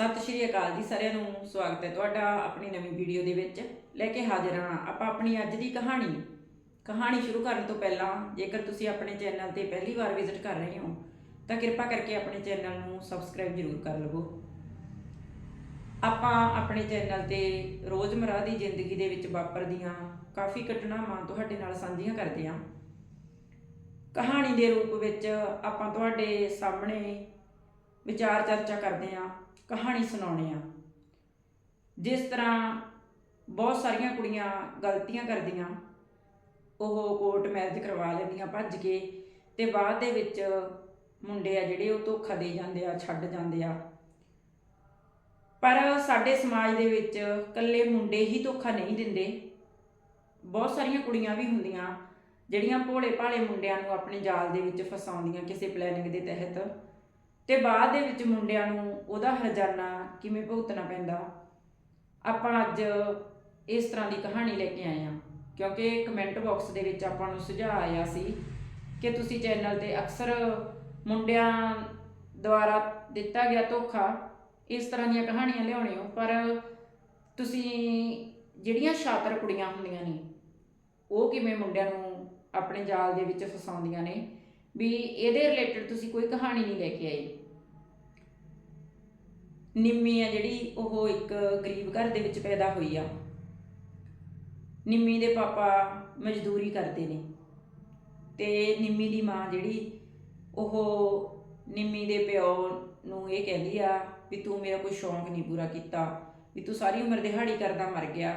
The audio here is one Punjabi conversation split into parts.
ਸਤਿ ਸ਼੍ਰੀ ਅਕਾਲ ਜੀ ਸਾਰਿਆਂ ਨੂੰ, ਸਵਾਗਤ ਹੈ ਤੁਹਾਡਾ ਆਪਣੀ ਨਵੀਂ ਵੀਡੀਓ ਦੇ ਵਿੱਚ। ਲੈ ਕੇ ਹਾਜ਼ਰ ਹਾਂ ਆਪਾਂ ਆਪਣੀ ਅੱਜ ਦੀ ਕਹਾਣੀ। ਕਹਾਣੀ ਸ਼ੁਰੂ ਕਰਨ ਤੋਂ ਪਹਿਲਾਂ ਜੇਕਰ ਤੁਸੀਂ ਆਪਣੇ ਚੈਨਲ ਤੇ ਪਹਿਲੀ ਵਾਰ ਵਿਜ਼ਿਟ ਕਰ ਰਹੇ ਹੋ, ਤਾਂ ਕਿਰਪਾ ਕਰਕੇ ਆਪਣੇ ਚੈਨਲ ਨੂੰ ਸਬਸਕ੍ਰਾਈਬ ਜ਼ਰੂਰ ਕਰ ਲਵੋ। ਆਪਾਂ ਆਪਣੇ ਚੈਨਲ ਤੇ ਰੋਜ਼ਮਰਾ ਦੀ ਜ਼ਿੰਦਗੀ ਦੇ ਵਿੱਚ ਵਾਪਰਦੀਆਂ ਕਾਫੀ ਘਟਨਾਵਾਂ ਤੁਹਾਡੇ ਨਾਲ ਸਾਂਝੀਆਂ ਕਰਦੇ ਹਾਂ। ਕਹਾਣੀ ਦੇ ਰੂਪ ਵਿੱਚ ਆਪਾਂ ਤੁਹਾਡੇ ਸਾਹਮਣੇ ਵਿਚਾਰ ਚਰਚਾ ਕਰਦੇ ਹਾਂ। ਕਹਾਣੀ ਸੁਣਾਉਂਦੇ ਹਾਂ। ਜਿਸ ਤਰ੍ਹਾਂ ਬਹੁਤ ਸਾਰੀਆਂ ਕੁੜੀਆਂ ਗਲਤੀਆਂ ਕਰਦੀਆਂ, ਉਹ ਕੋਰਟ ਮੈਰਿਜ ਕਰਵਾ ਲੈਂਦੀਆਂ, ਭੱਜ ਕੇ ਤੇ ਬਾਅਦ ਦੇ ਵਿੱਚ ਮੁੰਡੇ ਆ ਜਿਹੜੇ, ਉਹ ਧੋਖਾ ਦੇ ਜਾਂਦੇ ਆ, ਛੱਡ ਜਾਂਦੇ ਆ। ਪਰ ਸਾਡੇ ਸਮਾਜ ਦੇ ਵਿੱਚ ਇਕੱਲੇ ਮੁੰਡੇ ਹੀ ਧੋਖਾ ਨਹੀਂ ਦਿੰਦੇ। ਬਹੁਤ ਸਾਰੀਆਂ ਕੁੜੀਆਂ ਵੀ ਹੁੰਦੀਆਂ, ਜਿਹੜੀਆਂ ਭੋਲੇ ਭਾਲੇ ਮੁੰਡਿਆਂ ਨੂੰ ਆਪਣੇ ਜਾਲ ਦੇ ਵਿੱਚ ਫਸਾਉਂਦੀਆਂ ਕਿਸੇ ਪਲੈਨਿੰਗ ਦੇ ਤਹਿਤ। ਤੇ ਬਾਅਦ ਦੇ ਵਿੱਚ ਮੁੰਡਿਆਂ ਨੂੰ ਉਹਦਾ ਹਰਜਾਨਾ ਕਿਵੇਂ ਭੁਗਤਣਾ ਪੈਂਦਾ? ਆਪਾਂ ਅੱਜ ਇਸ ਤਰ੍ਹਾਂ ਦੀ ਕਹਾਣੀ ਲੈ ਕੇ ਆਏ ਹਾਂ, ਕਿਉਂਕਿ ਕਮੈਂਟ ਬਾਕਸ ਦੇ ਵਿੱਚ ਆਪਾਂ ਨੂੰ ਸੁਝਾਅ ਆਇਆ ਸੀ ਕਿ ਤੁਸੀਂ ਚੈਨਲ ਤੇ ਅਕਸਰ ਮੁੰਡਿਆਂ ਦੁਆਰਾ ਦਿੱਤਾ ਗਿਆ ਧੋਖਾ ਇਸ ਤਰ੍ਹਾਂ ਦੀਆਂ ਕਹਾਣੀਆਂ ਲਿਆਉਣੇ ਹੋ, ਪਰ ਤੁਸੀਂ ਜਿਹੜੀਆਂ ਸ਼ਾਤਰ ਕੁੜੀਆਂ ਹੁੰਦੀਆਂ ਨੇ, ਉਹ ਕਿਵੇਂ ਮੁੰਡਿਆਂ ਨੂੰ ਆਪਣੇ ਜਾਲ ਦੇ ਵਿੱਚ ਫਸਾਉਂਦੀਆਂ ਨੇ? ਵੀ ਇਹਦੇ ਰਿਲੇਟਡ ਤੁਸੀਂ ਕੋਈ ਕਹਾਣੀ ਨਹੀਂ ਲੈ ਕੇ ਆਏ। ਨਿੰਮੀ ਆ ਜਿਹੜੀ, ਉਹ ਇੱਕ ਗਰੀਬ ਘਰ ਦੇ ਵਿੱਚ ਪੈਦਾ ਹੋਈ ਆ। ਨਿੰਮੀ ਦੇ ਪਾਪਾ ਮਜ਼ਦੂਰੀ ਕਰਦੇ ਨੇ। ਤੇ ਨਿੰਮੀ ਦੀ ਮਾਂ ਜਿਹੜੀ, ਉਹ ਨਿੰਮੀ ਦੇ ਪਿਓ ਨੂੰ ਇਹ ਕਹਿੰਦੀ ਆ ਵੀ ਤੂੰ ਮੇਰਾ ਕੋਈ ਸ਼ੌਂਕ ਨਹੀਂ ਪੂਰਾ ਕੀਤਾ, ਵੀ ਤੂੰ ਸਾਰੀ ਉਮਰ ਦਿਹਾੜੀ ਕਰਦਾ ਮਰ ਗਿਆ,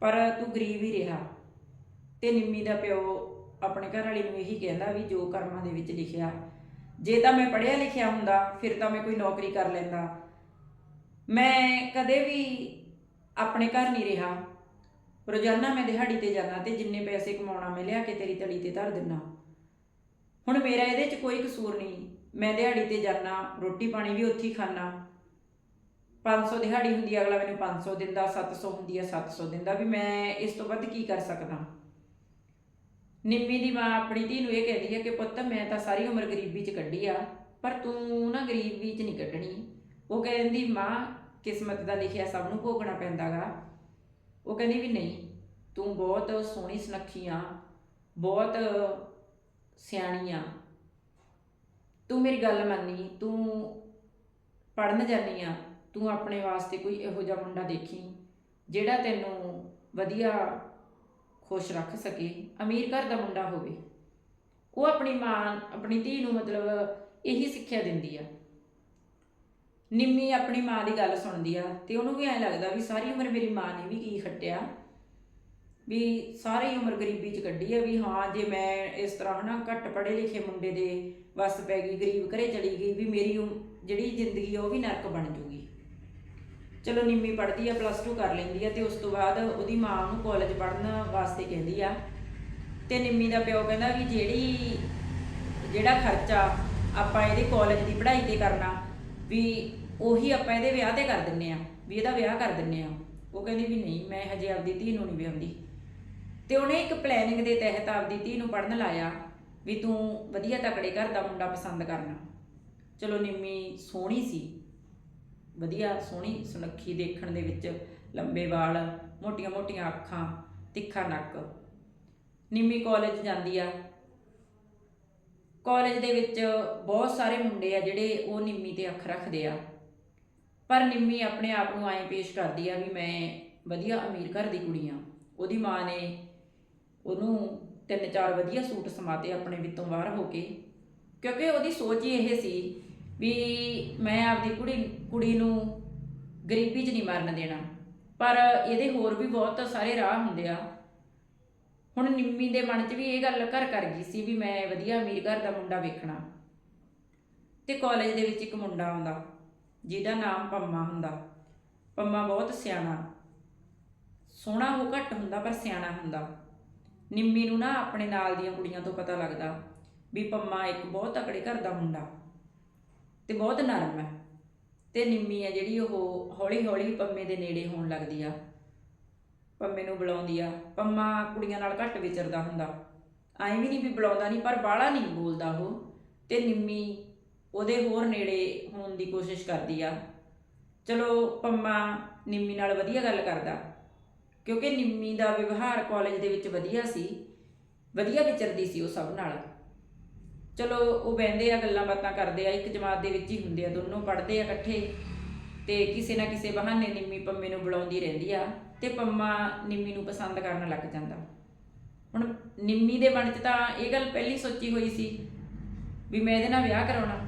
ਪਰ ਤੂੰ ਗਰੀਬ ਹੀ ਰਿਹਾ। ਤੇ ਨਿੰਮੀ ਦਾ ਪਿਓ ਆਪਣੇ ਘਰ ਵਾਲੀ ਨੂੰ ਇਹੀ ਕਹਿੰਦਾ ਵੀ ਜੋ ਕਰਮਾਂ ਦੇ ਵਿੱਚ ਲਿਖਿਆ, ਜੇ ਤਾਂ ਮੈਂ ਪੜ੍ਹਿਆ ਲਿਖਿਆ ਹੁੰਦਾ, ਫਿਰ ਤਾਂ ਮੈਂ ਕੋਈ ਨੌਕਰੀ ਕਰ ਲੈਂਦਾ। ਮੈਂ ਕਦੇ ਵੀ ਆਪਣੇ ਘਰ ਨਹੀਂ ਰਿਹਾ। ਰੋਜ਼ਾਨਾ ਮੈਂ ਦਿਹਾੜੀ ਤੇ ਜਾਣਾ ਤੇ ਜਿੰਨੇ ਪੈਸੇ ਕਮਾਉਣਾ ਮੈਂ ਲਿਆ ਕੇ ਤੇਰੀ ਤਲੀ ਤੇ ਧਰ ਦਿੰਨਾ। ਹੁਣ ਮੇਰਾ ਇਹਦੇ 'ਚ ਕੋਈ ਕਸੂਰ ਨਹੀਂ। ਮੈਂ ਦਿਹਾੜੀ ਤੇ ਜਾਣਾ ਰੋਟੀ ਪਾਣੀ ਵੀ ਉੱਥੇ ਹੀ ਖਾਣਾ 500 ਦਿਹਾੜੀ ਹੁੰਦੀ ਅਗਲਾ ਮੈਨੂੰ 500 ਦਿੰਦਾ 700 ਹੁੰਦੀ ਆ 700 ਦਿੰਦਾ ਵੀ ਮੈਂ ਇਸ ਤੋਂ ਵੱਧ ਕੀ ਕਰ ਸਕਦਾ। ਨਿੰਮੀ ਦੀ ਮਾਂ ਆਪਣੀ ਧੀ ਨੂੰ ਇਹ ਕਹਿੰਦੀ ਹੈ ਕਿ ਪੁੱਤ ਮੈਂ ਤਾਂ ਸਾਰੀ ਉਮਰ ਗਰੀਬੀ 'ਚ ਕੱਢੀ ਆ, ਪਰ ਤੂੰ ਨਾ ਗਰੀਬੀ 'ਚ ਨਹੀਂ ਕੱਢਣੀ। ਉਹ ਕਹਿੰਦੀ, ਮਾਂ ਕਿਸਮਤ ਦਾ ਲਿਖਿਆ ਸਭ ਨੂੰ ਭੋਗਣਾ ਪੈਂਦਾਗਾ। ਉਹ ਕਹਿੰਦੀ ਵੀ ਨਹੀਂ, ਤੂੰ ਬਹੁਤ ਸੋਹਣੀ ਸੁਨੱਖੀ ਆ, ਬਹੁਤ ਸਿਆਣੀ ਆ। ਤੂੰ ਮੇਰੀ ਗੱਲ ਮੰਨੀ, ਤੂੰ ਪੜਨ ਜਾਨੀ ਆ, ਤੂੰ ਆਪਣੇ ਵਾਸਤੇ ਕੋਈ ਇਹੋ ਜਿਹਾ ਮੁੰਡਾ ਦੇਖੀ, ਜਿਹੜਾ ਤੈਨੂੰ ਵਧੀਆ ਖੁਸ਼ ਰੱਖ ਸਕੇ, ਅਮੀਰ ਘਰ ਦਾ ਮੁੰਡਾ ਹੋਵੇ। ਉਹ ਆਪਣੀ ਮਾਂ, ਆਪਣੀ ਧੀ ਨੂੰ ਮਤਲਬ ਇਹੀ ਸਿੱਖਿਆ ਦਿੰਦੀ ਆ। ਨਿੰਮੀ ਆਪਣੀ ਮਾਂ ਦੀ ਗੱਲ ਸੁਣਦੀ ਆ ਤੇ ਉਹਨੂੰ ਵੀ ਐਂ ਲੱਗਦਾ ਵੀ ਸਾਰੀ ਉਮਰ ਮੇਰੀ ਮਾਂ ਨੇ ਵੀ ਕੀ ਖੱਟਿਆ। ਵੀ ਸਾਰੀ ਉਮਰ ਗਰੀਬੀ ਚ ਕੱਢੀ ਆ ਵੀ ਹਾਂ, ਜੇ ਮੈਂ ਇਸ ਤਰ੍ਹਾਂ ਹਨਾ ਘੱਟ ਪੜ੍ਹੇ ਲਿਖੇ ਮੁੰਡੇ ਦੇ ਵਸ ਪੈ ਗਈ, ਗਰੀਬ ਘਰੇ ਚਲੀ ਗਈ, ਵੀ ਮੇਰੀ ਉਮ- ਜਿਹੜੀ ਜ਼ਿੰਦਗੀ ਆ ਉਹ ਵੀ ਨਰਕ ਬਣ ਜੂਗੀ। ਚਲੋ ਨਿੰਮੀ ਪੜ੍ਹਦੀ ਆ ਪਲੱਸ 2 ਕਰ ਲੈਂਦੀ ਆ ਤੇ ਉਸ ਤੋਂ ਬਾਅਦ ਉਹਦੀ ਮਾਂ ਉਹਨੂੰ ਕਾਲਜ ਪੜ੍ਹਨ ਵਾਸਤੇ ਕਹਿੰਦੀ ਆ। ਤੇ ਨਿੰਮੀ ਦਾ ਪਿਓ ਕਹਿੰਦਾ ਵੀ ਜਿਹੜੀ, ਜਿਹੜਾ ਖਰਚਾ ਆਪਾਂ ਇਹਦੇ ਕਾਲਜ ਦੀ ਪੜ੍ਹਾਈ ਤੇ ਕਰਨਾ, ਵੀ ਉਹੀ ਆਪਾਂ ਇਹਦੇ ਵਿਆਹ ਤੇ ਕਰ ਦਿੰਨੇ ਆ, ਵੀ ਇਹਦਾ ਵਿਆਹ ਕਰ ਦਿੰਨੇ ਆ। ਉਹ ਕਹਿੰਦੀ ਵੀ ਨਹੀਂ, ਮੈਂ ਹਜੇ ਆਪਦੀ ਧੀ ਨੂੰ ਨਹੀਂ ਵਿਆਹੁੰਦੀ। ਤੇ ਉਹਨੇ ਇੱਕ ਪਲੈਨਿੰਗ ਦੇ ਤਹਿਤ ਆਪਦੀ ਧੀ ਨੂੰ ਪੜ੍ਹਨ ਲਾਇਆ ਵੀ ਤੂੰ ਵਧੀਆ ਤਕੜੇ ਘਰ ਦਾ ਮੁੰਡਾ ਪਸੰਦ ਕਰਨਾ। ਚਲੋ ਨਿੰਮੀ ਸੋਹਣੀ ਸੀ। ਵਧੀਆ, ਸੋਹਣੀ, ਸੁਨੱਖੀ ਦੇਖਣ ਦੇ ਵਿੱਚ ਲੰਬੇ ਵਾਲ, ਮੋਟੀਆਂ-ਮੋਟੀਆਂ ਅੱਖਾਂ, ਤਿੱਖਾ ਨੱਕ। ਨਿੰਮੀ ਕਾਲਜ ਜਾਂਦੀ ਆ। ਕਾਲਜ ਦੇ ਵਿੱਚ ਬਹੁਤ ਸਾਰੇ ਮੁੰਡੇ ਆ ਜਿਹੜੇ ਉਹ ਨਿੰਮੀ ਤੇ ਅੱਖ ਰੱਖਦੇ ਆ। ਪਰ ਨਿੰਮੀ ਆਪਣੇ ਆਪ ਨੂੰ ਐਂ ਪੇਸ਼ ਕਰਦੀ ਆ ਵੀ ਮੈਂ ਵਧੀਆ ਅਮੀਰ ਘਰ ਦੀ ਕੁੜੀ ਆ। ਉਹਦੀ ਮਾਂ ਨੇ ਉਹਨੂੰ ਤਿੰਨ ਚਾਰ ਵਧੀਆ ਸੂਟ ਸਮਾਤੇ ਆਪਣੇ ਵਿੱਤੋਂ ਬਾਹਰ ਹੋ ਕੇ। ਕਿਉਂਕਿ ਉਹਦੀ ਸੋਚ ਹੀ ਇਹ ਸੀ ਵੀ ਮੈਂ ਆਪਦੀ ਕੁੜੀ ਕੁੜੀ ਨੂੰ ਗਰੀਬੀ 'ਚ ਨਹੀਂ ਮਰਨ ਦੇਣਾ। ਪਰ ਇਹਦੇ ਹੋਰ ਵੀ ਬਹੁਤ ਸਾਰੇ ਰਾਹ ਹੁੰਦੇ ਆ। ਹੁਣ ਨਿੰਮੀ ਦੇ ਮਨ 'ਚ ਵੀ ਇਹ ਗੱਲ ਘਰ ਕਰ ਗਈ ਸੀ ਵੀ ਮੈਂ ਵਧੀਆ ਅਮੀਰ ਘਰ ਦਾ ਮੁੰਡਾ ਵੇਖਣਾ। ਤੇ ਕਾਲਜ ਦੇ ਵਿੱਚ ਇੱਕ ਮੁੰਡਾ ਆਉਂਦਾ। ਜਿਹਦਾ ਨਾਮ ਪੰਮਾ ਹੁੰਦਾ। ਪੰਮਾ ਬਹੁਤ ਸਿਆਣਾ। ਸੋਹਣਾ ਉਹ ਘੱਟ ਹੁੰਦਾ, ਪਰ ਸਿਆਣਾ ਹੁੰਦਾ। ਨਿੰਮੀ ਨੂੰ ਨਾ ਆਪਣੇ ਨਾਲ ਦੀਆਂ ਕੁੜੀਆਂ ਤੋਂ ਪਤਾ ਲੱਗਦਾ ਵੀ ਪੰਮਾ ਇੱਕ ਬਹੁਤ ਤਕੜੇ ਘਰ ਦਾ ਮੁੰਡਾ ਤੇ ਬਹੁਤ ਨਰਮ ਹੈ। ਤੇ ਨਿੰਮੀ ਹੈ ਜਿਹੜੀ ਉਹ ਹੌਲੀ ਹੌਲੀ ਪੰਮੇ ਦੇ ਨੇੜੇ ਹੋਣ ਲੱਗਦੀ ਆ। ਪੰਮੇ ਨੂੰ ਬੁਲਾਉਂਦੀ ਆ। ਪੰਮਾ ਕੁੜੀਆਂ ਨਾਲ ਘੱਟ ਵਿਚਰਦਾ ਹੁੰਦਾ। ਐਂ ਵੀ ਨਹੀਂ ਵੀ ਬੁਲਾਉਂਦਾ ਨਹੀਂ, ਪਰ ਬਾਹਲਾ ਨਹੀਂ ਬੋਲਦਾ ਉਹ। ਤੇ ਨਿੰਮੀ ਉਹਦੇ ਹੋਰ ਨੇੜੇ ਹੋਣ ਦੀ ਕੋਸ਼ਿਸ਼ ਕਰਦੀ ਆ। ਚਲੋ, ਪੰਮਾ ਨਿੰਮੀ ਨਾਲ ਵਧੀਆ ਗੱਲ ਕਰਦਾ। ਕਿਉਂਕਿ ਨਿੰਮੀ ਦਾ ਵਿਵਹਾਰ ਕਾਲਜ ਦੇ ਵਿੱਚ ਵਧੀਆ ਸੀ। ਵਧੀਆ ਵਿਚਰਦੀ ਸੀ ਉਹ ਸਭ ਨਾਲ। ਚਲੋ, ਉਹ ਬਹਿੰਦੇ ਆ, ਗੱਲਾਂ ਬਾਤਾਂ ਕਰਦੇ ਆ, ਇੱਕ ਜਮਾਤ ਦੇ ਵਿੱਚ ਹੀ ਹੁੰਦੇ ਆ। ਦੋਨੋਂ ਪੜ੍ਹਦੇ ਆ ਇਕੱਠੇ। ਤੇ ਕਿਸੇ ਨਾ ਕਿਸੇ ਬਹਾਨੇ ਨਿੰਮੀ ਪੰਮੇ ਨੂੰ ਬੁਲਾਉਂਦੀ ਰਹਿੰਦੀ ਆ ਤੇ ਪੰਮਾ ਨਿੰਮੀ ਨੂੰ ਪਸੰਦ ਕਰਨ ਲੱਗ ਜਾਂਦਾ। ਹੁਣ ਨਿੰਮੀ ਦੇ ਮਨ 'ਚ ਤਾਂ ਇਹ ਗੱਲ ਪਹਿਲੀ ਸੋਚੀ ਹੋਈ ਸੀ ਵੀ ਮੈਂ ਇਹਦੇ ਨਾਲ ਵਿਆਹ ਕਰਾਉਣਾ।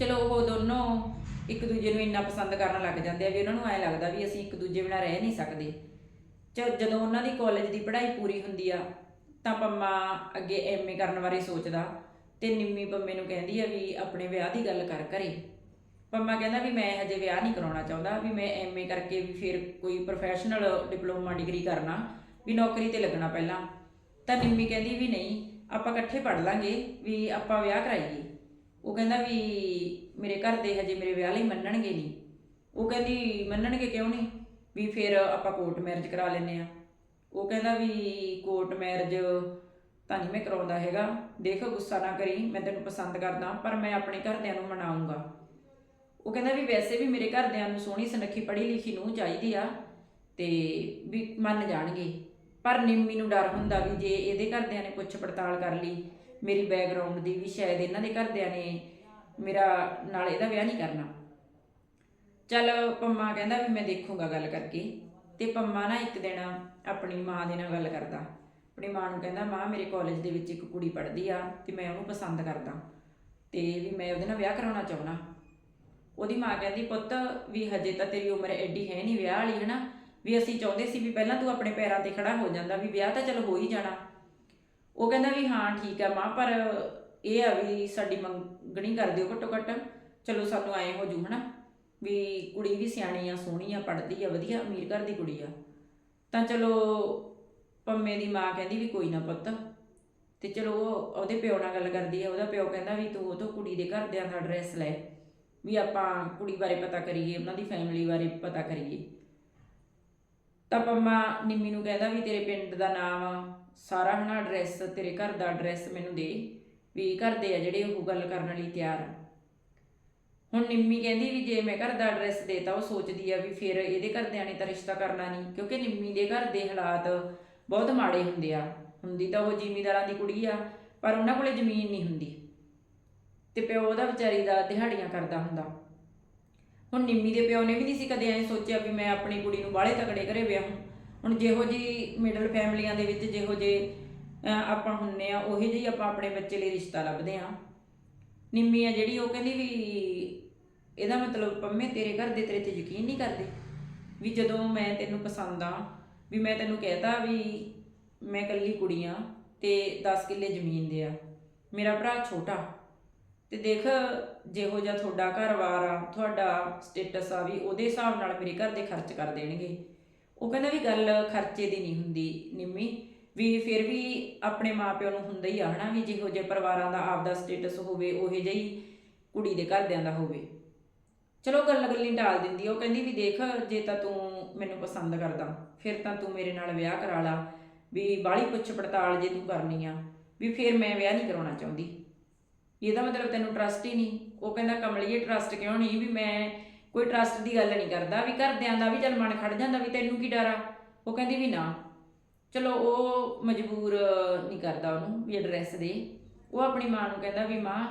ਚਲੋ ਉਹ ਦੋਨੋਂ ਇੱਕ ਦੂਜੇ ਨੂੰ ਇੰਨਾ ਪਸੰਦ ਕਰਨ ਲੱਗ ਜਾਂਦੇ ਆ ਵੀ ਉਹਨਾਂ ਨੂੰ ਐ ਲੱਗਦਾ ਵੀ ਅਸੀਂ ਇੱਕ ਦੂਜੇ ਬਿਨਾਂ ਰਹਿ ਨਹੀਂ ਸਕਦੇ। ਚ- ਜਦੋਂ ਉਹਨਾਂ ਦੀ ਕਾਲਜ ਦੀ ਪੜ੍ਹਾਈ ਪੂਰੀ ਹੁੰਦੀ ਆ, ਤਾਂ ਪੰਮਾ ਅੱਗੇ ਐਮਏ ਕਰਨ ਬਾਰੇ ਸੋਚਦਾ ਤੇ ਨਿੰਮੀ ਪੰਮੇ ਨੂੰ ਕਹਿੰਦੀ ਆ ਵੀ ਆਪਣੇ ਵਿਆਹ ਦੀ ਗੱਲ ਕਰ ਘਰੇ। ਪੰਮਾ ਕਹਿੰਦਾ ਵੀ ਮੈਂ ਹਜੇ ਵਿਆਹ ਨਹੀਂ ਕਰਾਉਣਾ ਚਾਹੁੰਦਾ, ਵੀ ਮੈਂ ਐਮਏ ਕਰਕੇ ਵੀ ਫਿਰ ਕੋਈ ਪ੍ਰੋਫੈਸ਼ਨਲ ਡਿਪਲੋਮਾ ਡਿਗਰੀ ਕਰਨਾ, ਵੀ ਨੌਕਰੀ ਤੇ ਲੱਗਣਾ ਪਹਿਲਾਂ। ਤਾਂ ਨਿੰਮੀ ਕਹਿੰਦੀ ਵੀ ਨਹੀਂ, ਆਪਾਂ ਇਕੱਠੇ ਪੜ ਲਾਂਗੇ, ਵੀ ਆਪਾਂ ਵਿਆਹ ਕਰਾਈਏ। ਉਹ ਕਹਿੰਦਾ ਵੀ ਮੇਰੇ ਘਰ ਦੇ ਹਜੇ ਮੇਰੇ ਵਿਆਹ ਲਈ ਮੰਨਣਗੇ ਨਹੀਂ। ਉਹ ਕਹਿੰਦੀ, ਮੰਨਣਗੇ ਕਿਉਂ ਨਹੀਂ? ਵੀ ਫਿਰ ਆਪਾਂ ਕੋਰਟ ਮੈਰਿਜ ਕਰਾ ਲੈਨੇ ਆ ਉਹ ਕਹਿੰਦਾ ਵੀ ਕੋਰਟ ਮੈਰਿਜ ਤਾਂ ਨਹੀਂ ਮੈਂ ਕਰਾਉਂਦਾ ਹੈਗਾ। ਦੇਖ, ਗੁੱਸਾ ਨਾ ਕਰੀ, ਮੈਂ ਤੈਨੂੰ ਪਸੰਦ ਕਰਦਾ, ਪਰ ਮੈਂ ਆਪਣੇ ਘਰਦਿਆਂ ਨੂੰ ਮਨਾਉਂਗਾ। ਉਹ ਕਹਿੰਦਾ ਵੀ ਵੈਸੇ ਵੀ ਮੇਰੇ ਘਰਦਿਆਂ ਨੂੰ ਸੋਹਣੀ, ਸੁਨੱਖੀ, ਪੜ੍ਹੀ ਲਿਖੀ ਨੂੰ ਚਾਹੀਦੀ ਆ ਤੇ ਵੀ ਮੰਨ ਜਾਣਗੇ। ਪਰ ਨਿੰਮੀ ਨੂੰ ਡਰ ਹੁੰਦਾ ਵੀ ਜੇ ਇਹਦੇ ਘਰਦਿਆਂ ਨੇ ਪੁੱਛ ਪੜਤਾਲ ਕਰ ਲਈ ਮੇਰੀ ਬੈਕਗ੍ਰਾਉਂਡ ਦੀ ਵੀ ਸ਼ਾਇਦ ਇਹਨਾਂ ਦੇ ਘਰਦਿਆਂ ਨੇ ਮੇਰਾ ਨਾਲ ਇਹਦਾ ਵਿਆਹ ਨਹੀਂ ਕਰਨਾ। ਚੱਲ ਪੰਮਾ ਕਹਿੰਦਾ ਵੀ ਮੈਂ ਦੇਖੂੰਗਾ ਗੱਲ ਕਰਕੇ ਤੇ ਪੰਮਾ ਨਾ ਇੱਕ ਦਿਨ ਆਪਣੀ ਮਾਂ ਦੇ ਨਾਲ ਗੱਲ ਕਰਦਾ। ਆਪਣੀ ਮਾਂ ਨੂੰ ਕਹਿੰਦਾ, ਮਾਂ, ਮੇਰੇ ਕਾਲਜ ਦੇ ਵਿੱਚ ਇੱਕ ਕੁੜੀ ਪੜ੍ਹਦੀ ਆ ਤੇ ਮੈਂ ਉਹਨੂੰ ਪਸੰਦ ਕਰਦਾ। ਤੇ ਵੀ ਮੈਂ ਉਹਦੇ ਨਾਲ ਵਿਆਹ ਕਰਾਉਣਾ ਚਾਹੁੰਦਾ। ਉਹਦੀ ਮਾਂ ਕਹਿੰਦੀ, ਪੁੱਤ, ਵੀ ਹਜੇ ਤਾਂ ਤੇਰੀ ਉਮਰ ਐਡੀ ਹੈ ਨਹੀਂ ਵਿਆਹ ਵਾਲੀ, ਹਨਾ? ਵੀ ਅਸੀਂ ਚਾਹੁੰਦੇ ਸੀ ਵੀ ਪਹਿਲਾਂ ਤੂੰ ਆਪਣੇ ਪੈਰਾਂ ਤੇ ਖੜਾ ਹੋ ਜਾਂਦਾ, ਵੀ ਵਿਆਹ ਤਾਂ ਚਲ ਹੋ ਹੀ ਜਾਣਾ। ਉਹ ਕਹਿੰਦਾ ਵੀ ਹਾਂ, ਠੀਕ ਆ ਮਾਂ, ਪਰ ਇਹ ਆ ਵੀ ਸਾਡੀ ਮੰਗਣੀ ਕਰ ਦਿਓ ਘੱਟੋ ਘੱਟ। ਚਲੋ ਸਾਨੂੰ ਐਂ ਹੋ ਜੂ, ਹਨਾ? ਵੀ ਕੁੜੀ ਵੀ ਸਿਆਣੀ ਆ, ਸੋਹਣੀ ਆ, ਪੜ੍ਹਦੀ ਆ, ਵਧੀਆ, ਅਮੀਰ ਘਰ ਦੀ ਕੁੜੀ ਆ। ਤਾਂ ਚਲੋ ਪੰਮੇ ਦੀ ਮਾਂ ਕਹਿੰਦੀ ਵੀ ਕੋਈ ਨਾ ਪੁੱਤ। ਤੇ ਚਲੋ ਉਹ ਉਹਦੇ ਪਿਓ ਨਾਲ ਗੱਲ ਕਰਦੀ ਆ, ਉਹਦਾ ਪਿਓ ਕਹਿੰਦਾ ਵੀ ਤੂੰ ਉਹ ਤੋਂ ਕੁੜੀ ਦੇ ਘਰਦਿਆਂ ਦਾ ਐਡਰੈਸ ਲੈ। ਵੀ ਆਪਾਂ ਕੁੜੀ ਬਾਰੇ ਪਤਾ ਕਰੀਏ, ਉਹਨਾਂ ਦੀ ਫੈਮਿਲੀ ਬਾਰੇ ਪਤਾ ਕਰੀਏ। ਤਾਂ ਪੰਮਾ ਨਿੰਮੀ ਨੂੰ ਕਹਿੰਦਾ ਵੀ ਤੇਰੇ ਪਿੰਡ ਦਾ ਨਾਮ ਸਾਰਾ ਹਨਾ ਐਡਰੈਸ ਤੇਰੇ ਘਰ ਦਾ ਐਡਰੈਸ ਮੈਨੂੰ ਦੇ ਵੀ ਘਰ ਦੇ ਆ ਜਿਹੜੇ ਉਹ ਗੱਲ ਕਰਨ ਲਈ ਤਿਆਰ ਆ। ਹੁਣ ਨਿੰਮੀ ਕਹਿੰਦੀ ਵੀ ਜੇ ਮੈਂ ਘਰ ਦਾ ਐਡਰੈਸ ਦੇਤਾ, ਉਹ ਸੋਚਦੀ ਆ ਵੀ ਫਿਰ ਇਹਦੇ ਘਰਦਿਆਂ ਨੇ ਤਾਂ ਰਿਸ਼ਤਾ ਕਰਨਾ ਨਹੀਂ, ਕਿਉਂਕਿ ਨਿੰਮੀ ਦੇ ਘਰ ਦੇ ਹਾਲਾਤ ਬਹੁਤ ਮਾੜੇ ਹੁੰਦੇ ਆ। ਹੁੰਦੀ ਤਾਂ ਉਹ ਜ਼ਿਮੀਂਦਾਰਾਂ ਦੀ ਕੁੜੀ ਆ, ਪਰ ਉਹਨਾਂ ਕੋਲੇ ਜ਼ਮੀਨ ਨਹੀਂ ਹੁੰਦੀ। ਤੇ ਪਿਓ ਉਹਦਾ ਵਿਚਾਰੀ ਦਾ ਦਿਹਾੜੀਆਂ ਕਰਦਾ ਹੁੰਦਾ। ਹੁਣ ਨਿੰਮੀ ਦੇ ਪਿਓ ਨੇ ਵੀ ਨਹੀਂ ਸੀ ਕਦੇ ਐਂ ਸੋਚਿਆ ਵੀ ਮੈਂ ਆਪਣੀ ਕੁੜੀ ਨੂੰ ਬਾਹਲੇ ਤਕੜੇ ਘਰੇ ਵਿਆਹੂੰ ਹੁਣ ਜਿਹੋ ਜੀ ਮਿਡਲ ਫੈਮਲੀਆਂ ਦੇ ਵਿੱਚ ਜਿਹੋ ਜੇ ਆਪਾਂ ਹੁੰਨੇ ਆ, ਉਹੀ ਜਿਹੀ ਆਪਾਂ ਆਪਣੇ ਬੱਚੇ ਲਈ ਰਿਸ਼ਤਾ ਲੱਭਦੇ ਆ ਨਿੰਮੀ ਆ ਜਿਹੜੀ, ਉਹ ਕਹਿੰਦੀ ਵੀ ਇਹਦਾ ਮਤਲਬ ਪੰਮੇ ਤੇਰੇ ਘਰ ਦੇ ਤੇਰੇ ਤੇ ਯਕੀਨ ਨਹੀਂ ਕਰਦੇ ਵੀ ਜਦੋਂ ਮੈਂ ਤੈਨੂੰ ਪਸੰਦ ਆ, ਵੀ ਮੈਂ ਤੈਨੂੰ ਕਹਿਤਾ ਵੀ ਮੈਂ ਇਕੱਲੀ ਕੁੜੀ ਆ ਤੇ 10 ਕਿੱਲੇ ਜ਼ਮੀਨ ਦੇ ਆ। ਮੇਰਾ ਭਰਾ ਛੋਟਾ ਤੇ ਦੇਖ, ਜਿਹੋ ਜਿਹਾ ਤੁਹਾਡਾ ਘਰ-ਬਾਰ ਆ, ਤੁਹਾਡਾ ਸਟੇਟਸ ਆ ਵੀ ਉਹਦੇ ਹਿਸਾਬ ਨਾਲ ਮੇਰੇ ਘਰ ਦੇ ਖਰਚ ਕਰ ਦੇਣਗੇ। ਉਹ ਕਹਿੰਦਾ ਵੀ ਗੱਲ ਖਰਚੇ ਦੀ ਨਹੀਂ ਹੁੰਦੀ ਨਿੰਮੀ, ਵੀ ਫਿਰ ਵੀ ਆਪਣੇ ਮਾਪਿਆਂ ਨੂੰ ਹੁੰਦਾ ਹੀ ਆ, ਹਨਾ, ਵੀ ਜਿਹੋ ਜਿਹੇ ਪਰਿਵਾਰਾਂ ਦਾ ਆਪਦਾ ਸਟੇਟਸ ਹੋਵੇ, ਉਹੇ ਜਿਹੀ ਕੁੜੀ ਦੇ ਘਰਦਿਆਂ ਦਾ ਹੋਵੇ। ਚਲੋ ਗੱਲ ਗੱਲੀ ਟਾਲ ਦਿੰਦੀ ਉਹ ਕਹਿੰਦੀ ਵੀ ਦੇਖ, ਜੇ ਤਾਂ ਤੂੰ ਮੈਨੂੰ ਪਸੰਦ ਕਰਦਾ, ਫਿਰ ਤਾਂ ਤੂੰ ਮੇਰੇ ਨਾਲ ਵਿਆਹ ਕਰਾ ਲਾ, ਵੀ ਬਾਹਲੀ ਪੁੱਛ ਪੜਤਾਲ ਜੇ ਤੂੰ ਕਰਨੀ ਆ, ਵੀ ਫਿਰ ਮੈਂ ਵਿਆਹ ਨਹੀਂ ਕਰਾਉਣਾ ਚਾਹੁੰਦੀ। ਇਹਦਾ ਮਤਲਬ ਤੈਨੂੰ ਟਰਸਟ ਹੀ ਨਹੀਂ। ਉਹ ਕਹਿੰਦਾ, ਕਮਲੀਏ ਟਰਸਟ ਕਿਉਂ ਨਹੀਂ? ਵੀ ਮੈਂ ਕੋਈ ਟਰਸਟ ਦੀ ਗੱਲ ਨਹੀਂ ਕਰਦਾ। ਵੀ ਘਰਦਿਆਂ ਦਾ ਵੀ ਚੱਲ ਮਨ ਖੜ ਜਾਂਦਾ ਵੀ ਤੈਨੂੰ ਕੀ ਡਰ ਆ? ਉਹ ਕਹਿੰਦੀ ਵੀ ਨਾ। ਚਲੋ, ਉਹ ਮਜਬੂਰ ਨਹੀਂ ਕਰਦਾ ਉਹਨੂੰ ਵੀ ਐਡਰੈਸ ਦੇ। ਉਹ ਆਪਣੀ ਮਾਂ ਨੂੰ ਕਹਿੰਦਾ ਵੀ, ਮਾਂ,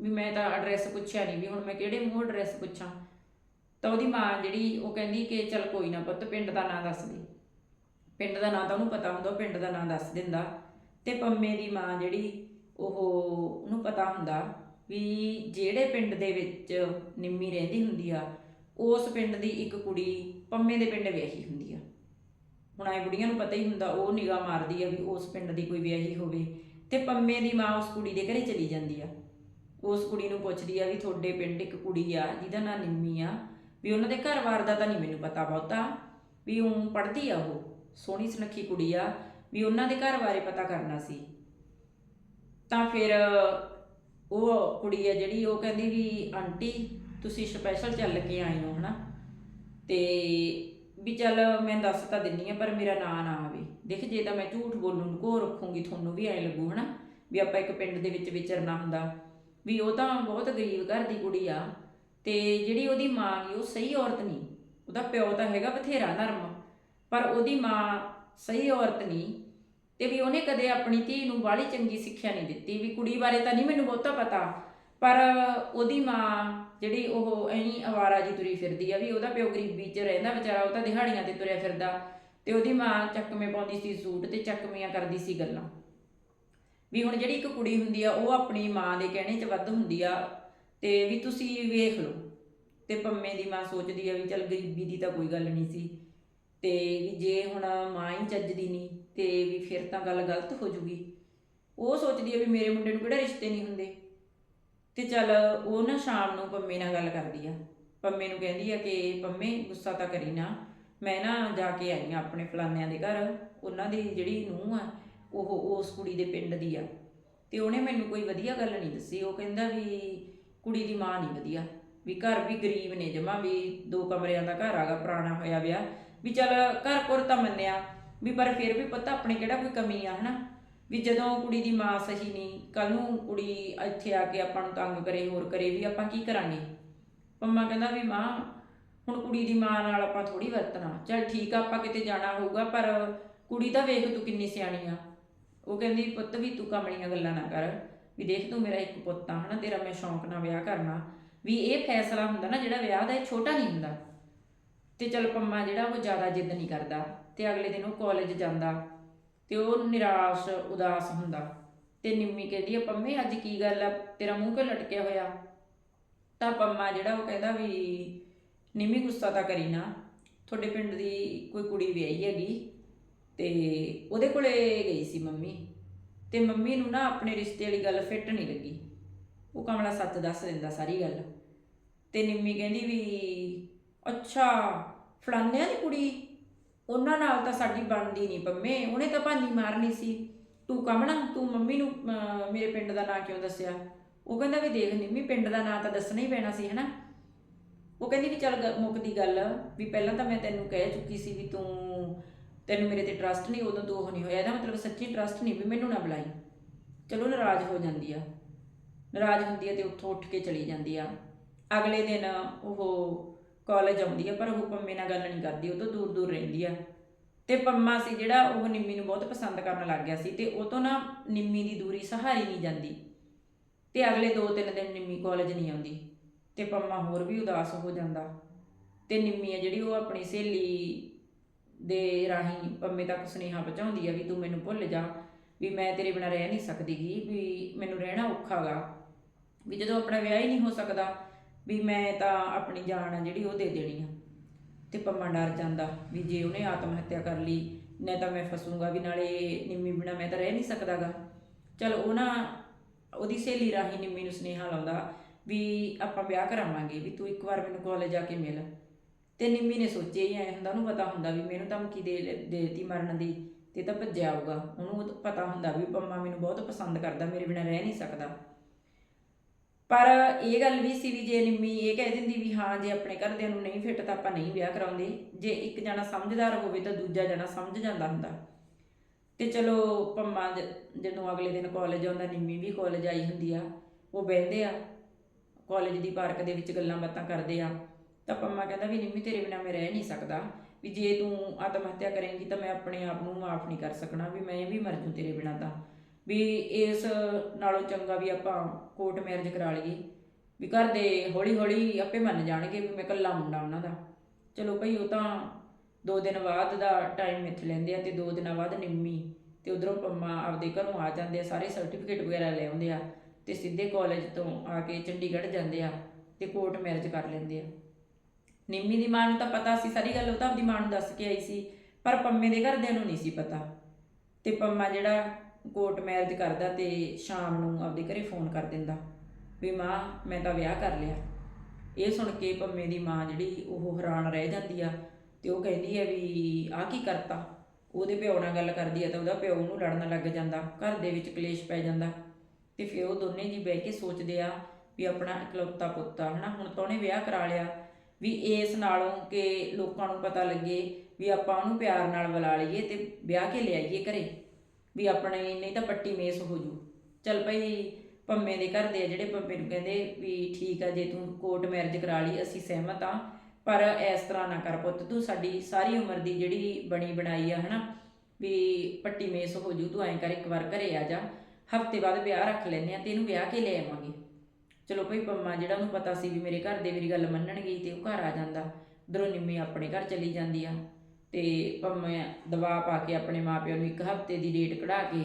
ਵੀ ਮੈਂ ਤਾਂ ਐਡਰੈਸ ਪੁੱਛਿਆ ਨਹੀਂ ਵੀ ਹੁਣ ਮੈਂ ਕਿਹੜੇ ਮੂੰਹ ਐਡਰੈਸ ਪੁੱਛਾਂ? ਤਾਂ ਉਹਦੀ ਮਾਂ ਜਿਹੜੀ, ਉਹ ਕਹਿੰਦੀ ਕਿ ਚੱਲ ਕੋਈ ਨਾ ਪੁੱਤ, ਪਿੰਡ ਦਾ ਨਾਂ ਦੱਸ ਦੇ। ਪਿੰਡ ਦਾ ਨਾਂ ਤਾਂ ਉਹਨੂੰ ਪਤਾ ਹੁੰਦਾ, ਉਹ ਪਿੰਡ ਦਾ ਨਾਂ ਦੱਸ ਦਿੰਦਾ। ਤੇ ਪੰਮੇ ਦੀ ਮਾਂ ਜਿਹੜੀ ਉਹ ਉਹਨੂੰ ਪਤਾ ਹੁੰਦਾ ਵੀ ਜਿਹੜੇ ਪਿੰਡ ਦੇ ਵਿੱਚ ਨਿੰਮੀ ਰਹਿੰਦੀ ਹੁੰਦੀ ਆ, ਉਸ ਪਿੰਡ ਦੀ ਇੱਕ ਕੁੜੀ ਪੰਮੇ ਦੇ ਪਿੰਡ ਵਿਆਹੀ ਹੁੰਦੀ ਆ। ਹੁਣ ਆਏ ਬੁੜੀਆਂ ਨੂੰ ਪਤਾ ਹੀ ਹੁੰਦਾ, ਉਹ ਨਿਗਾਹ ਮਾਰਦੀ ਆ ਵੀ ਉਸ ਪਿੰਡ ਦੀ ਕੋਈ ਵਿਆਹੀ ਹੋਵੇ ਤੇ ਪੰਮੇ ਦੀ ਮਾਂ ਉਸ ਕੁੜੀ ਦੇ ਘਰੇ ਚਲੀ ਜਾਂਦੀ ਆ। ਉਸ ਕੁੜੀ ਨੂੰ ਪੁੱਛਦੀ ਆ ਵੀ ਤੁਹਾਡੇ ਪਿੰਡ ਇੱਕ ਕੁੜੀ ਆ ਜਿਹਦਾ ਨਾਂ ਨਿੰਮੀ ਆ, ਵੀ ਉਹਨਾਂ ਦੇ ਘਰ-ਬਾਰ ਦਾ ਤਾਂ ਨਹੀਂ ਮੈਨੂੰ ਪਤਾ ਬਹੁਤਾ, ਵੀ ਉਹ ਪੜ੍ਹਦੀ ਆ ਉਹ, ਸੋਹਣੀ ਸੁਨੱਖੀ ਕੁੜੀ ਆ, ਵੀ ਉਹਨਾਂ ਦੇ ਘਰ ਬਾਰੇ ਪਤਾ ਕਰਨਾ ਸੀ। ਤਾਂ ਫਿਰ ਉਹ ਕੁੜੀ ਆ ਜਿਹੜੀ, ਉਹ ਕਹਿੰਦੀ ਵੀ, ਆਂਟੀ, ਤੁਸੀਂ ਸਪੈਸ਼ਲ ਚੱਲ ਕੇ ਆਏ ਹੋ, ਹਨਾ? ਤੇ ਵੀ ਚੱਲ ਮੈਂ ਦੱਸ ਤਾਂ ਦਿੰਨੀ ਆ, ਪਰ ਮੇਰਾ ਨਾਂ ਨਾ ਆਵੇ। ਦੇਖ, ਜੇ ਤਾਂ ਮੈਂ ਝੂਠ ਬੋਲਣ ਨੂੰ ਕੋ ਰੱਖੂੰਗੀ, ਤੁਹਾਨੂੰ ਵੀ ਐ ਲੱਗੂ, ਹਨਾ? ਵੀ ਆਪਾਂ ਇੱਕ ਪਿੰਡ ਦੇ ਵਿੱਚ ਵਿਚਰਨਾ ਹੁੰਦਾ। ਵੀ ਉਹ ਤਾਂ ਬਹੁਤ ਗਰੀਬ ਘਰ ਦੀ ਕੁੜੀ ਆ, ਤੇ ਜਿਹੜੀ ਉਹਦੀ ਮਾਂ ਗੀ, ਉਹ ਸਹੀ ਔਰਤ ਨਹੀਂ। ਉਹਦਾ ਪਿਓ ਤਾਂ ਹੈਗਾ ਬਥੇਰਾ ਧਰਮ ਪਰ ਉਹਦੀ ਮਾਂ ਸਹੀ ਔਰਤ ਨਹੀਂ। ਤੇ ਵੀ ਉਹਨੇ ਕਦੇ ਆਪਣੀ ਧੀ ਨੂੰ ਬਾਹਲੀ ਚੰਗੀ ਸਿੱਖਿਆ ਨਹੀਂ ਦਿੱਤੀ, ਵੀ ਕੁੜੀ ਬਾਰੇ ਤਾਂ ਨਹੀਂ ਮੈਨੂੰ ਬਹੁਤਾ ਪਤਾ, ਪਰ ਉਹਦੀ ਮਾਂ ਜਿਹੜੀ ਉਹ ਐਂ ਅਵਾਰਾ ਜੀ ਤੁਰੀ ਫਿਰਦੀ ਆ, ਵੀ ਉਹਦਾ ਪਿਓ ਗਰੀਬੀ 'ਚ ਰਹਿੰਦਾ ਵਿਚਾਰਾ, ਉਹ ਤਾਂ ਦਿਹਾੜੀਆਂ ਤੇ ਤੁਰਿਆ ਫਿਰਦਾ ਤੇ ਉਹਦੀ ਮਾਂ ਚੱਕਵੇਂ ਪਾਉਂਦੀ ਸੀ ਸੂਟ ਤੇ ਚੱਕਵੀਆਂ ਕਰਦੀ ਸੀ ਗੱਲਾਂ। ਵੀ ਹੁਣ ਜਿਹੜੀ ਇੱਕ ਕੁੜੀ ਹੁੰਦੀ ਆ, ਉਹ ਆਪਣੀ ਮਾਂ ਦੇ ਕਹਿਣੇ 'ਚ ਵੱਧ ਹੁੰਦੀ ਆ, ਤੇ ਵੀ ਤੁਸੀਂ ਵੇਖ ਲਓ, ਤੇ ਪੰਮੇ ਦੀ ਮਾਂ ਸੋਚਦੀ ਆ ਵੀ ਚੱਲ ਗਰੀਬੀ ਦੀ ਤਾਂ ਕੋਈ ਗੱਲ ਨਹੀਂ ਸੀ, ਤੇ ਵੀ ਜੇ ਹੁਣ ਮਾਂ ਹੀ ਚੱਜਦੀ ਨਹੀਂ ਤੇ ਵੀ ਫਿਰ ਤਾਂ ਗੱਲ ਗਲਤ ਹੋ ਜੂਗੀ। ਉਹ ਸੋਚਦੀ ਆ ਵੀ ਮੇਰੇ ਮੁੰਡੇ ਨੂੰ ਕਿਹੜਾ ਰਿਸ਼ਤੇ ਨਹੀਂ ਹੁੰਦੇ। ਤੇ ਚੱਲ ਉਹ ਨਾ ਸ਼ਾਮ ਨੂੰ ਪੰਮੇ ਨਾਲ ਗੱਲ ਕਰਦੀ ਆ। ਪੰਮੇ ਨੂੰ ਕਹਿੰਦੀ ਆ ਕਿ ਪੰਮੇ ਗੁੱਸਾ ਤਾਂ ਕਰੀ ਨਾ। ਮੈਂ ਨਾ ਜਾ ਕੇ ਆਈ ਆ ਆਪਣੇ ਫਲਾਨਿਆਂ ਦੇ ਘਰ। ਉਹਨਾਂ ਦੀ ਜਿਹੜੀ ਨੂੰਹ ਆ, ਉਹ ਉਸ ਕੁੜੀ ਦੇ ਪਿੰਡ ਦੀ ਆ। ਤੇ ਉਹਨੇ ਮੈਨੂੰ ਕੋਈ ਵਧੀਆ ਗੱਲ ਨਹੀਂ ਦੱਸੀ। ਉਹ ਕਹਿੰਦਾ ਵੀ ਕੁੜੀ ਦੀ ਮਾਂ ਨਹੀਂ ਵਧੀਆ। ਵੀ ਘਰ ਵੀ ਗਰੀਬ ਨੇ ਜਮਾ ਵੀ ਦੋ ਕਮਰਿਆਂ ਦਾ ਘਰ ਆਗਾ ਪੁਰਾਣਾ ਹੋਇਆ ਵਿਆ। ਵੀ ਚੱਲ ਘਰ ਘਰ ਤਾਂ ਮੰਨਿਆ। ਵੀ ਪਰ ਫਿਰ ਵੀ ਪੁੱਤ ਆਪਣੇ ਕਿਹੜਾ ਕੋਈ ਕਮੀ ਆ, ਹਨਾ? ਵੀ ਜਦੋਂ ਕੁੜੀ ਦੀ ਮਾਂ ਸਹੀ ਨਹੀਂ ਕੱਲ ਨੂੰ ਕੁੜੀ ਇੱਥੇ ਆ ਕੇ ਆਪਾਂ ਨੂੰ ਤੰਗ ਕਰੇ, ਹੋਰ ਕਰੇ, ਵੀ ਆਪਾਂ ਕੀ ਕਰਾਂਗੇ? ਪੰਮਾ ਕਹਿੰਦਾ ਵੀ ਮਾਂ, ਹੁਣ ਕੁੜੀ ਦੀ ਮਾਂ ਨਾਲ ਆਪਾਂ ਥੋੜੀ ਵਰਤਣਾ। ਚੱਲ ਠੀਕ ਆ, ਆਪਾਂ ਕਿਤੇ ਜਾਣਾ ਹੋਊਗਾ, ਪਰ ਕੁੜੀ ਤਾਂ ਵੇਖ ਤੂੰ ਕਿੰਨੀ ਸਿਆਣੀ ਆ। ਉਹ ਕਹਿੰਦੀ, ਪੁੱਤ ਵੀ ਤੂੰ ਕਮਲੀਆਂ ਗੱਲਾਂ ਨਾ ਕਰ। ਵੀ ਦੇਖ ਤੂੰ ਮੇਰਾ ਇੱਕ ਪੁੱਤ ਆ, ਹਨਾ? ਤੇਰਾ ਮੈਂ ਸ਼ੌਂਕ ਨਾਲ ਵਿਆਹ ਕਰਨਾ। ਵੀ ਇਹ ਫੈਸਲਾ ਹੁੰਦਾ ਨਾ, ਜਿਹੜਾ ਵਿਆਹ ਦਾ ਇਹ ਛੋਟਾ ਨਹੀਂ ਹੁੰਦਾ। ਤੇ ਚਲ ਪੰਮਾ ਜਿਹੜਾ ਉਹ ਜ਼ਿਆਦਾ ਜਿੱਦ ਨਹੀਂ ਕਰਦਾ। ਤੇ ਅਗਲੇ ਦਿਨ ਉਹ ਕਾਲਜ ਜਾਂਦਾ ਤੇ ਉਹ ਨਿਰਾਸ਼, ਉਦਾਸ ਹੁੰਦਾ ਤੇ ਨਿੰਮੀ ਕਹਿੰਦੀ ਆ, ਪੰਮੇ, ਅੱਜ ਕੀ ਗੱਲ ਆ? ਤੇਰਾ ਮੂੰਹ ਕਿਉਂ ਲਟਕਿਆ ਹੋਇਆ? ਤਾਂ ਪੰਮਾ ਜਿਹੜਾ ਉਹ ਕਹਿੰਦਾ ਵੀ, ਨਿੰਮੀ ਗੁੱਸਾ ਤਾਂ ਕਰੀ ਨਾ, ਤੁਹਾਡੇ ਪਿੰਡ ਦੀ ਕੋਈ ਕੁੜੀ ਵਿਆਹੀ ਹੈਗੀ ਤੇ ਉਹਦੇ ਕੋਲੇ ਗਈ ਸੀ ਮੰਮੀ ਤੇ ਮੰਮੀ ਨੂੰ ਨਾ ਆਪਣੇ ਰਿਸ਼ਤੇ ਵਾਲੀ ਗੱਲ ਫਿੱਟ ਨਹੀਂ ਲੱਗੀ। ਉਹ ਕਮਲਾ ਸੱਚ ਦੱਸ ਦਿੰਦਾ ਸਾਰੀ ਗੱਲ ਤੇ ਨਿੰਮੀ ਕਹਿੰਦੀ ਵੀ, ਅੱਛਾ ਫਲਾਨਿਆਂ ਦੀ ਕੁੜੀ? ਉਹਨਾਂ ਨਾਲ ਤਾਂ ਸਾਡੀ ਬਣਦੀ ਨਹੀਂ ਪੰਮੇ ਉਹਨੇ ਤਾਂ ਭਾਨੀ ਮਾਰਨੀ ਸੀ। ਤੂੰ ਕਮਣਾ ਤੂੰ ਮੰਮੀ ਨੂੰ ਅਹ, ਮੇਰੇ ਪਿੰਡ ਦਾ ਨਾਂ ਕਿਉਂ ਦੱਸਿਆ? ਉਹ ਕਹਿੰਦਾ ਵੀ ਦੇਖ ਨਿੰਮੀ ਪਿੰਡ ਦਾ ਨਾਂ ਤਾਂ ਦੱਸਣਾ ਹੀ ਪੈਣਾ ਸੀ ਹਨਾ? ਉਹ ਕਹਿੰਦੀ ਵੀ ਚੱਲ ਗ- ਮੁੱਕਦੀ ਗੱਲ ਵੀ ਪਹਿਲਾਂ ਤਾਂ ਮੈਂ ਤੈਨੂੰ ਕਹਿ ਚੁੱਕੀ ਸੀ ਵੀ ਤੂੰ ਤੈਨੂੰ ਮੇਰੇ ਤੇ ਟਰਸਟ ਨਹੀਂ ਉਦੋਂ ਤੋਂ ਉਹ ਨਹੀਂ ਹੋਇਆ। ਇਹਦਾ ਮਤਲਬ ਸੱਚੀ ਟਰਸਟ ਨਹੀਂ ਵੀ ਮੈਨੂੰ ਨਾ ਬੁਲਾਈ। ਚਲੋ ਨਾਰਾਜ਼ ਹੋ ਜਾਂਦੀ ਆ। ਨਾਰਾਜ਼ ਹੁੰਦੀ ਆ ਤੇ ਉੱਥੋਂ ਉੱਠ ਕੇ ਚਲੀ ਜਾਂਦੀ ਆ। ਅਗਲੇ ਦਿਨ ਉਹ ਕਾਲਜ ਆਉਂਦੀ ਆ, ਪਰ ਉਹ ਪੰਮੇ ਨਾਲ ਗੱਲ ਨਹੀਂ ਕਰਦੀ, ਉਹ ਤੋਂ ਦੂਰ ਦੂਰ ਰਹਿੰਦੀ ਆ। ਤੇ ਪੰਮਾ ਸੀ ਜਿਹੜਾ ਉਹ ਨਿੰਮੀ ਨੂੰ ਬਹੁਤ ਪਸੰਦ ਕਰਨ ਲੱਗ ਗਿਆ ਸੀ, ਤੇ ਉਹ ਤੋਂ ਨਾ ਨਿੰਮੀ ਦੀ ਦੂਰੀ ਸਹਾਰੀ ਨਹੀਂ ਜਾਂਦੀ। ਤੇ ਅਗਲੇ 2-3 ਦਿਨ ਨਿੰਮੀ ਕਾਲਜ ਨਹੀਂ ਆਉਂਦੀ, ਤੇ ਪੰਮਾ ਹੋਰ ਵੀ ਉਦਾਸ ਹੋ ਜਾਂਦਾ। ਤੇ ਨਿੰਮੀ ਆ ਜਿਹੜੀ, ਉਹ ਆਪਣੀ ਸਹੇਲੀ ਦੇ ਰਾਹੀਂ ਪੰਮੇ ਤੱਕ ਸੁਨੇਹਾ ਪਹੁੰਚਾਉਂਦੀ ਆ ਵੀ ਤੂੰ ਮੈਨੂੰ ਭੁੱਲ ਜਾ, ਵੀ ਮੈਂ ਤੇਰੇ ਬਿਨਾਂ ਰਹਿ ਨਹੀਂ ਸਕਦੀਗੀ ਵੀ ਮੈਨੂੰ ਰਹਿਣਾ ਔਖਾਗਾ ਵੀ ਜਦੋਂ ਆਪਣਾ ਵਿਆਹ ਹੀ ਨਹੀਂ ਹੋ ਸਕਦਾ ਵੀ ਮੈਂ ਤਾਂ ਆਪਣੀ ਜਾਨ ਆ ਜਿਹੜੀ ਉਹ ਦੇ ਦੇਣੀ ਆ। ਤੇ ਪੰਮਾ ਡਰ ਜਾਂਦਾ ਵੀ ਜੇ ਉਹਨੇ ਆਤਮ ਹੱਤਿਆ ਕਰ ਲਈ, ਨਹੀਂ ਤਾਂ ਮੈਂ ਫਸੂੰਗਾ ਵੀ ਨਾਲੇ ਨਿੰਮੀ ਬਿਨਾਂ ਮੈਂ ਤਾਂ ਰਹਿ ਨਹੀਂ ਸਕਦਾਗਾ। ਚਲ ਉਹ ਨਾ ਉਹਦੀ ਸਹੇਲੀ ਰਾਹੀਂ ਨਿੰਮੀ ਨੂੰ ਸੁਨੇਹਾ ਲਾਉਂਦਾ ਵੀ ਆਪਾਂ ਵਿਆਹ ਕਰਾਵਾਂਗੇ, ਵੀ ਤੂੰ ਇੱਕ ਵਾਰ ਮੈਨੂੰ ਕਾਲਜ ਆ ਕੇ ਮਿਲ। ਤੇ ਨਿੰਮੀ ਨੇ ਸੋਚਿਆ ਹੀ ਐ ਹੁੰਦਾ, ਉਹਨੂੰ ਪਤਾ ਹੁੰਦਾ ਵੀ ਮੈਨੂੰ ਧਮਕੀ ਦੇ ਦੇਤੀ ਮਰਨ ਦੀ, ਤੇ ਤਾਂ ਭੱਜਿਆ ਆਊਗਾ। ਉਹਨੂੰ ਉਹ ਪਤਾ ਹੁੰਦਾ ਵੀ ਪੰਮਾ ਮੈਨੂੰ ਬਹੁਤ ਪਸੰਦ ਕਰਦਾ, ਮੇਰੇ ਬਿਨਾਂ ਰਹਿ ਨਹੀਂ ਸਕਦਾ। ਪਰ ਇਹ ਗੱਲ ਵੀ ਸੀ ਵੀ ਜੇ ਨਿੰਮੀ ਇਹ ਕਹਿ ਦਿੰਦੀ ਵੀ ਹਾਂ, ਜੇ ਆਪਣੇ ਘਰਦਿਆਂ ਨੂੰ ਨਹੀਂ ਫਿੱਟ ਤਾਂ ਆਪਾਂ ਨਹੀਂ ਵਿਆਹ ਕਰਾਉਂਦੇ। ਜੇ ਇੱਕ ਜਣਾ ਸਮਝਦਾਰ ਹੋਵੇ ਤਾਂ ਦੂਜਾ ਜਣਾ ਸਮਝ ਜਾਂਦਾ ਹੁੰਦਾ। ਤੇ ਚਲੋ ਪੰਮਾ ਜਦੋਂ ਅਗਲੇ ਦਿਨ ਕਾਲਜ ਆਉਂਦਾ, ਨਿੰਮੀ ਵੀ ਕਾਲਜ ਆਈ ਹੁੰਦੀ ਆ, ਉਹ ਬਹਿੰਦੇ ਆ। ਕਾਲਜ ਦੀ ਪਾਰਕ ਦੇ ਵਿੱਚ ਗੱਲਾਂ ਬਾਤਾਂ ਕਰਦੇ ਆ। ਤਾਂ ਪੰਮਾ ਕਹਿੰਦਾ ਵੀ ਨਿੰਮੀ ਤੇਰੇ ਬਿਨਾਂ ਮੈਂ ਰਹਿ ਨਹੀਂ ਸਕਦਾ। ਵੀ ਜੇ ਤੂੰ ਆਤਮ ਹੱਤਿਆ ਕਰੇਂਗੀ ਤਾਂ ਮੈਂ ਆਪਣੇ ਆਪ ਨੂੰ ਮਾਫ ਨਹੀਂ ਕਰ ਸਕਣਾ, ਵੀ ਮੈਂ ਵੀ ਮਰ ਜੂ ਤੇਰੇ ਬਿਨਾਂ ਤਾਂ। ਵੀ ਇਸ ਨਾਲੋਂ ਚੰਗਾ ਵੀ ਆਪਾਂ ਕੋਰਟ ਮੈਰਿਜ ਕਰਾ ਲਈਏ। ਵੀ ਘਰ ਦੇ ਹੌਲੀ ਹੌਲੀ ਆਪੇ ਮੰਨ ਜਾਣਗੇ ਵੀ ਮੈਂ ਇਕੱਲਾ ਮੁੰਡਾ ਉਹਨਾਂ ਦਾ। ਚਲੋ ਭਈ ਉਹ ਤਾਂ ਦੋ ਦਿਨ ਬਾਅਦ ਦਾ ਟਾਈਮ ਮਿੱਥ ਲੈਂਦੇ ਆ ਤੇ ਦੋ ਦਿਨਾਂ ਬਾਅਦ ਨਿੰਮੀ ਤੇ ਉਧਰੋਂ ਪੰਮਾ ਆਪਦੇ ਘਰੋਂ ਆ ਜਾਂਦੇ ਆ, ਸਾਰੇ ਸਰਟੀਫਿਕੇਟ ਵਗੈਰਾ ਲੈ ਆਉਂਦੇ ਆ ਤੇ ਸਿੱਧੇ ਕਾਲਜ ਤੋਂ ਆ ਕੇ ਚੰਡੀਗੜ੍ਹ ਜਾਂਦੇ ਆ ਤੇ ਕੋਰਟ ਮੈਰਿਜ ਕਰ ਲੈਂਦੇ ਆ। ਨਿੰਮੀ ਦੀ ਮਾਂ ਨੂੰ ਤਾਂ ਪਤਾ ਸੀ, ਸਾਰੀ ਗੱਲ ਉਹ ਤਾਂ ਆਪਦੀ ਮਾਂ ਨੂੰ ਦੱਸ ਕੇ ਆਈ ਸੀ, ਪਰ ਪੰਮੇ ਦੇ ਘਰਦਿਆਂ ਨੂੰ ਨਹੀਂ ਸੀ ਪਤਾ। ਤੇ ਪੰਮਾ ਜਿਹੜਾ ਕੋਰਟ ਮੈਰਿਜ ਕਰਦਾ ਤੇ ਸ਼ਾਮ ਨੂੰ ਆਪਦੇ ਘਰੇ ਫੋਨ ਕਰ ਦਿੰਦਾ ਵੀ ਮਾਂ, ਮੈਂ ਤਾਂ ਵਿਆਹ ਕਰ ਲਿਆ। ਇਹ ਸੁਣ ਕੇ ਪੰਮੇ ਦੀ ਮਾਂ ਜਿਹੜੀ ਉਹ ਹੈਰਾਨ ਰਹਿ ਜਾਂਦੀ ਆ ਤੇ ਉਹ ਕਹਿੰਦੀ ਹੈ ਵੀ ਆਹ ਕੀ ਕਰਤਾ? ਉਹਦੇ ਪਿਓ ਨਾਲ ਗੱਲ ਕਰਦੀ ਆ ਤਾਂ ਉਹਦਾ ਪਿਓ ਉਹਨੂੰ ਲੜਨ ਲੱਗ ਜਾਂਦਾ, ਘਰ ਦੇ ਵਿੱਚ ਕਲੇਸ਼ ਪੈ ਜਾਂਦਾ। ਤੇ ਫਿਰ ਉਹ ਦੋਨੇ ਜੀ ਬਹਿ ਕੇ ਸੋਚਦੇ ਆ ਵੀ ਆਪਣਾ ਇਕਲੌਤਾ ਪੁੱਤ ਆ, ਹਨਾ? ਹੁਣ ਤਾਂ ਉਹਨੇ ਵਿਆਹ ਕਰਾ ਲਿਆ। ਵੀ ਇਸ ਨਾਲੋਂ ਕਿ ਲੋਕਾਂ ਨੂੰ ਪਤਾ ਲੱਗੇ ਵੀ ਆਪਾਂ ਉਹਨੂੰ ਪਿਆਰ ਨਾਲ ਬੁਲਾ ਲਈਏ ਤੇ ਵਿਆਹ ਕੇ ਲਿਆਈਏ ਘਰੇ। ਵੀ ਆਪਣੇ ਨਹੀਂ ਤਾਂ ਪੱਟੀ ਮੇਸ ਹੋ ਜੂ। ਚਲ ਭਈ, ਪੰਮੇ ਦੇ ਘਰ ਦੇ ਆ ਜਿਹੜੇ ਪੰਮੇ ਨੂੰ ਕਹਿੰਦੇ ਵੀ ਠੀਕ ਆ, ਜੇ ਤੂੰ ਕੋਰਟ ਮੈਰਿਜ ਕਰਾ ਲਈ, ਅਸੀਂ ਸਹਿਮਤ ਆ, ਪਰ ਇਸ ਤਰ੍ਹਾਂ ਨਾ ਕਰ ਪੁੱਤ, ਤੂੰ ਸਾਡੀ ਸਾਰੀ ਉਮਰ ਦੀ ਜਿਹੜੀ ਬਣੀ ਬਣਾਈ ਆ, ਹਨਾ, ਵੀ ਪੱਟੀ ਮੇਸ ਹੋ ਜੂ, ਤੂੰ ਐਂ ਕਰ, ਇੱਕ ਵਾਰ ਘਰੇ ਆ ਜਾ, ਹਫ਼ਤੇ ਬਾਅਦ ਵਿਆਹ ਰੱਖ ਲੈਨੇ ਆ, ਤੇ ਇਹਨੂੰ ਵਿਆਹ ਕੇ ਲੈ ਆਵਾਂਗੇ। ਚਲੋ ਭਾਈ, ਪੰਮਾ ਜਿਹੜਾ ਉਹਨੂੰ ਪਤਾ ਸੀ ਵੀ ਮੇਰੇ ਘਰ ਦੇ ਮੇਰੀ ਗੱਲ ਮੰਨਣਗੇ, ਤੇ ਉਹ ਘਰ ਆ ਜਾਂਦਾ, ਦਰੋਂ ਨਿੰਮੀ ਆਪਣੇ ਘਰ ਚਲੀ ਜਾਂਦੀ ਆ। ਤੇ ਪੰਮਾ ਦਵਾ ਪਾ ਕੇ ਆਪਣੇ ਮਾਪਿਆਂ ਨੂੰ ਇੱਕ ਹਫ਼ਤੇ ਦੀ ਡੇਟ ਕਢਾ ਕੇ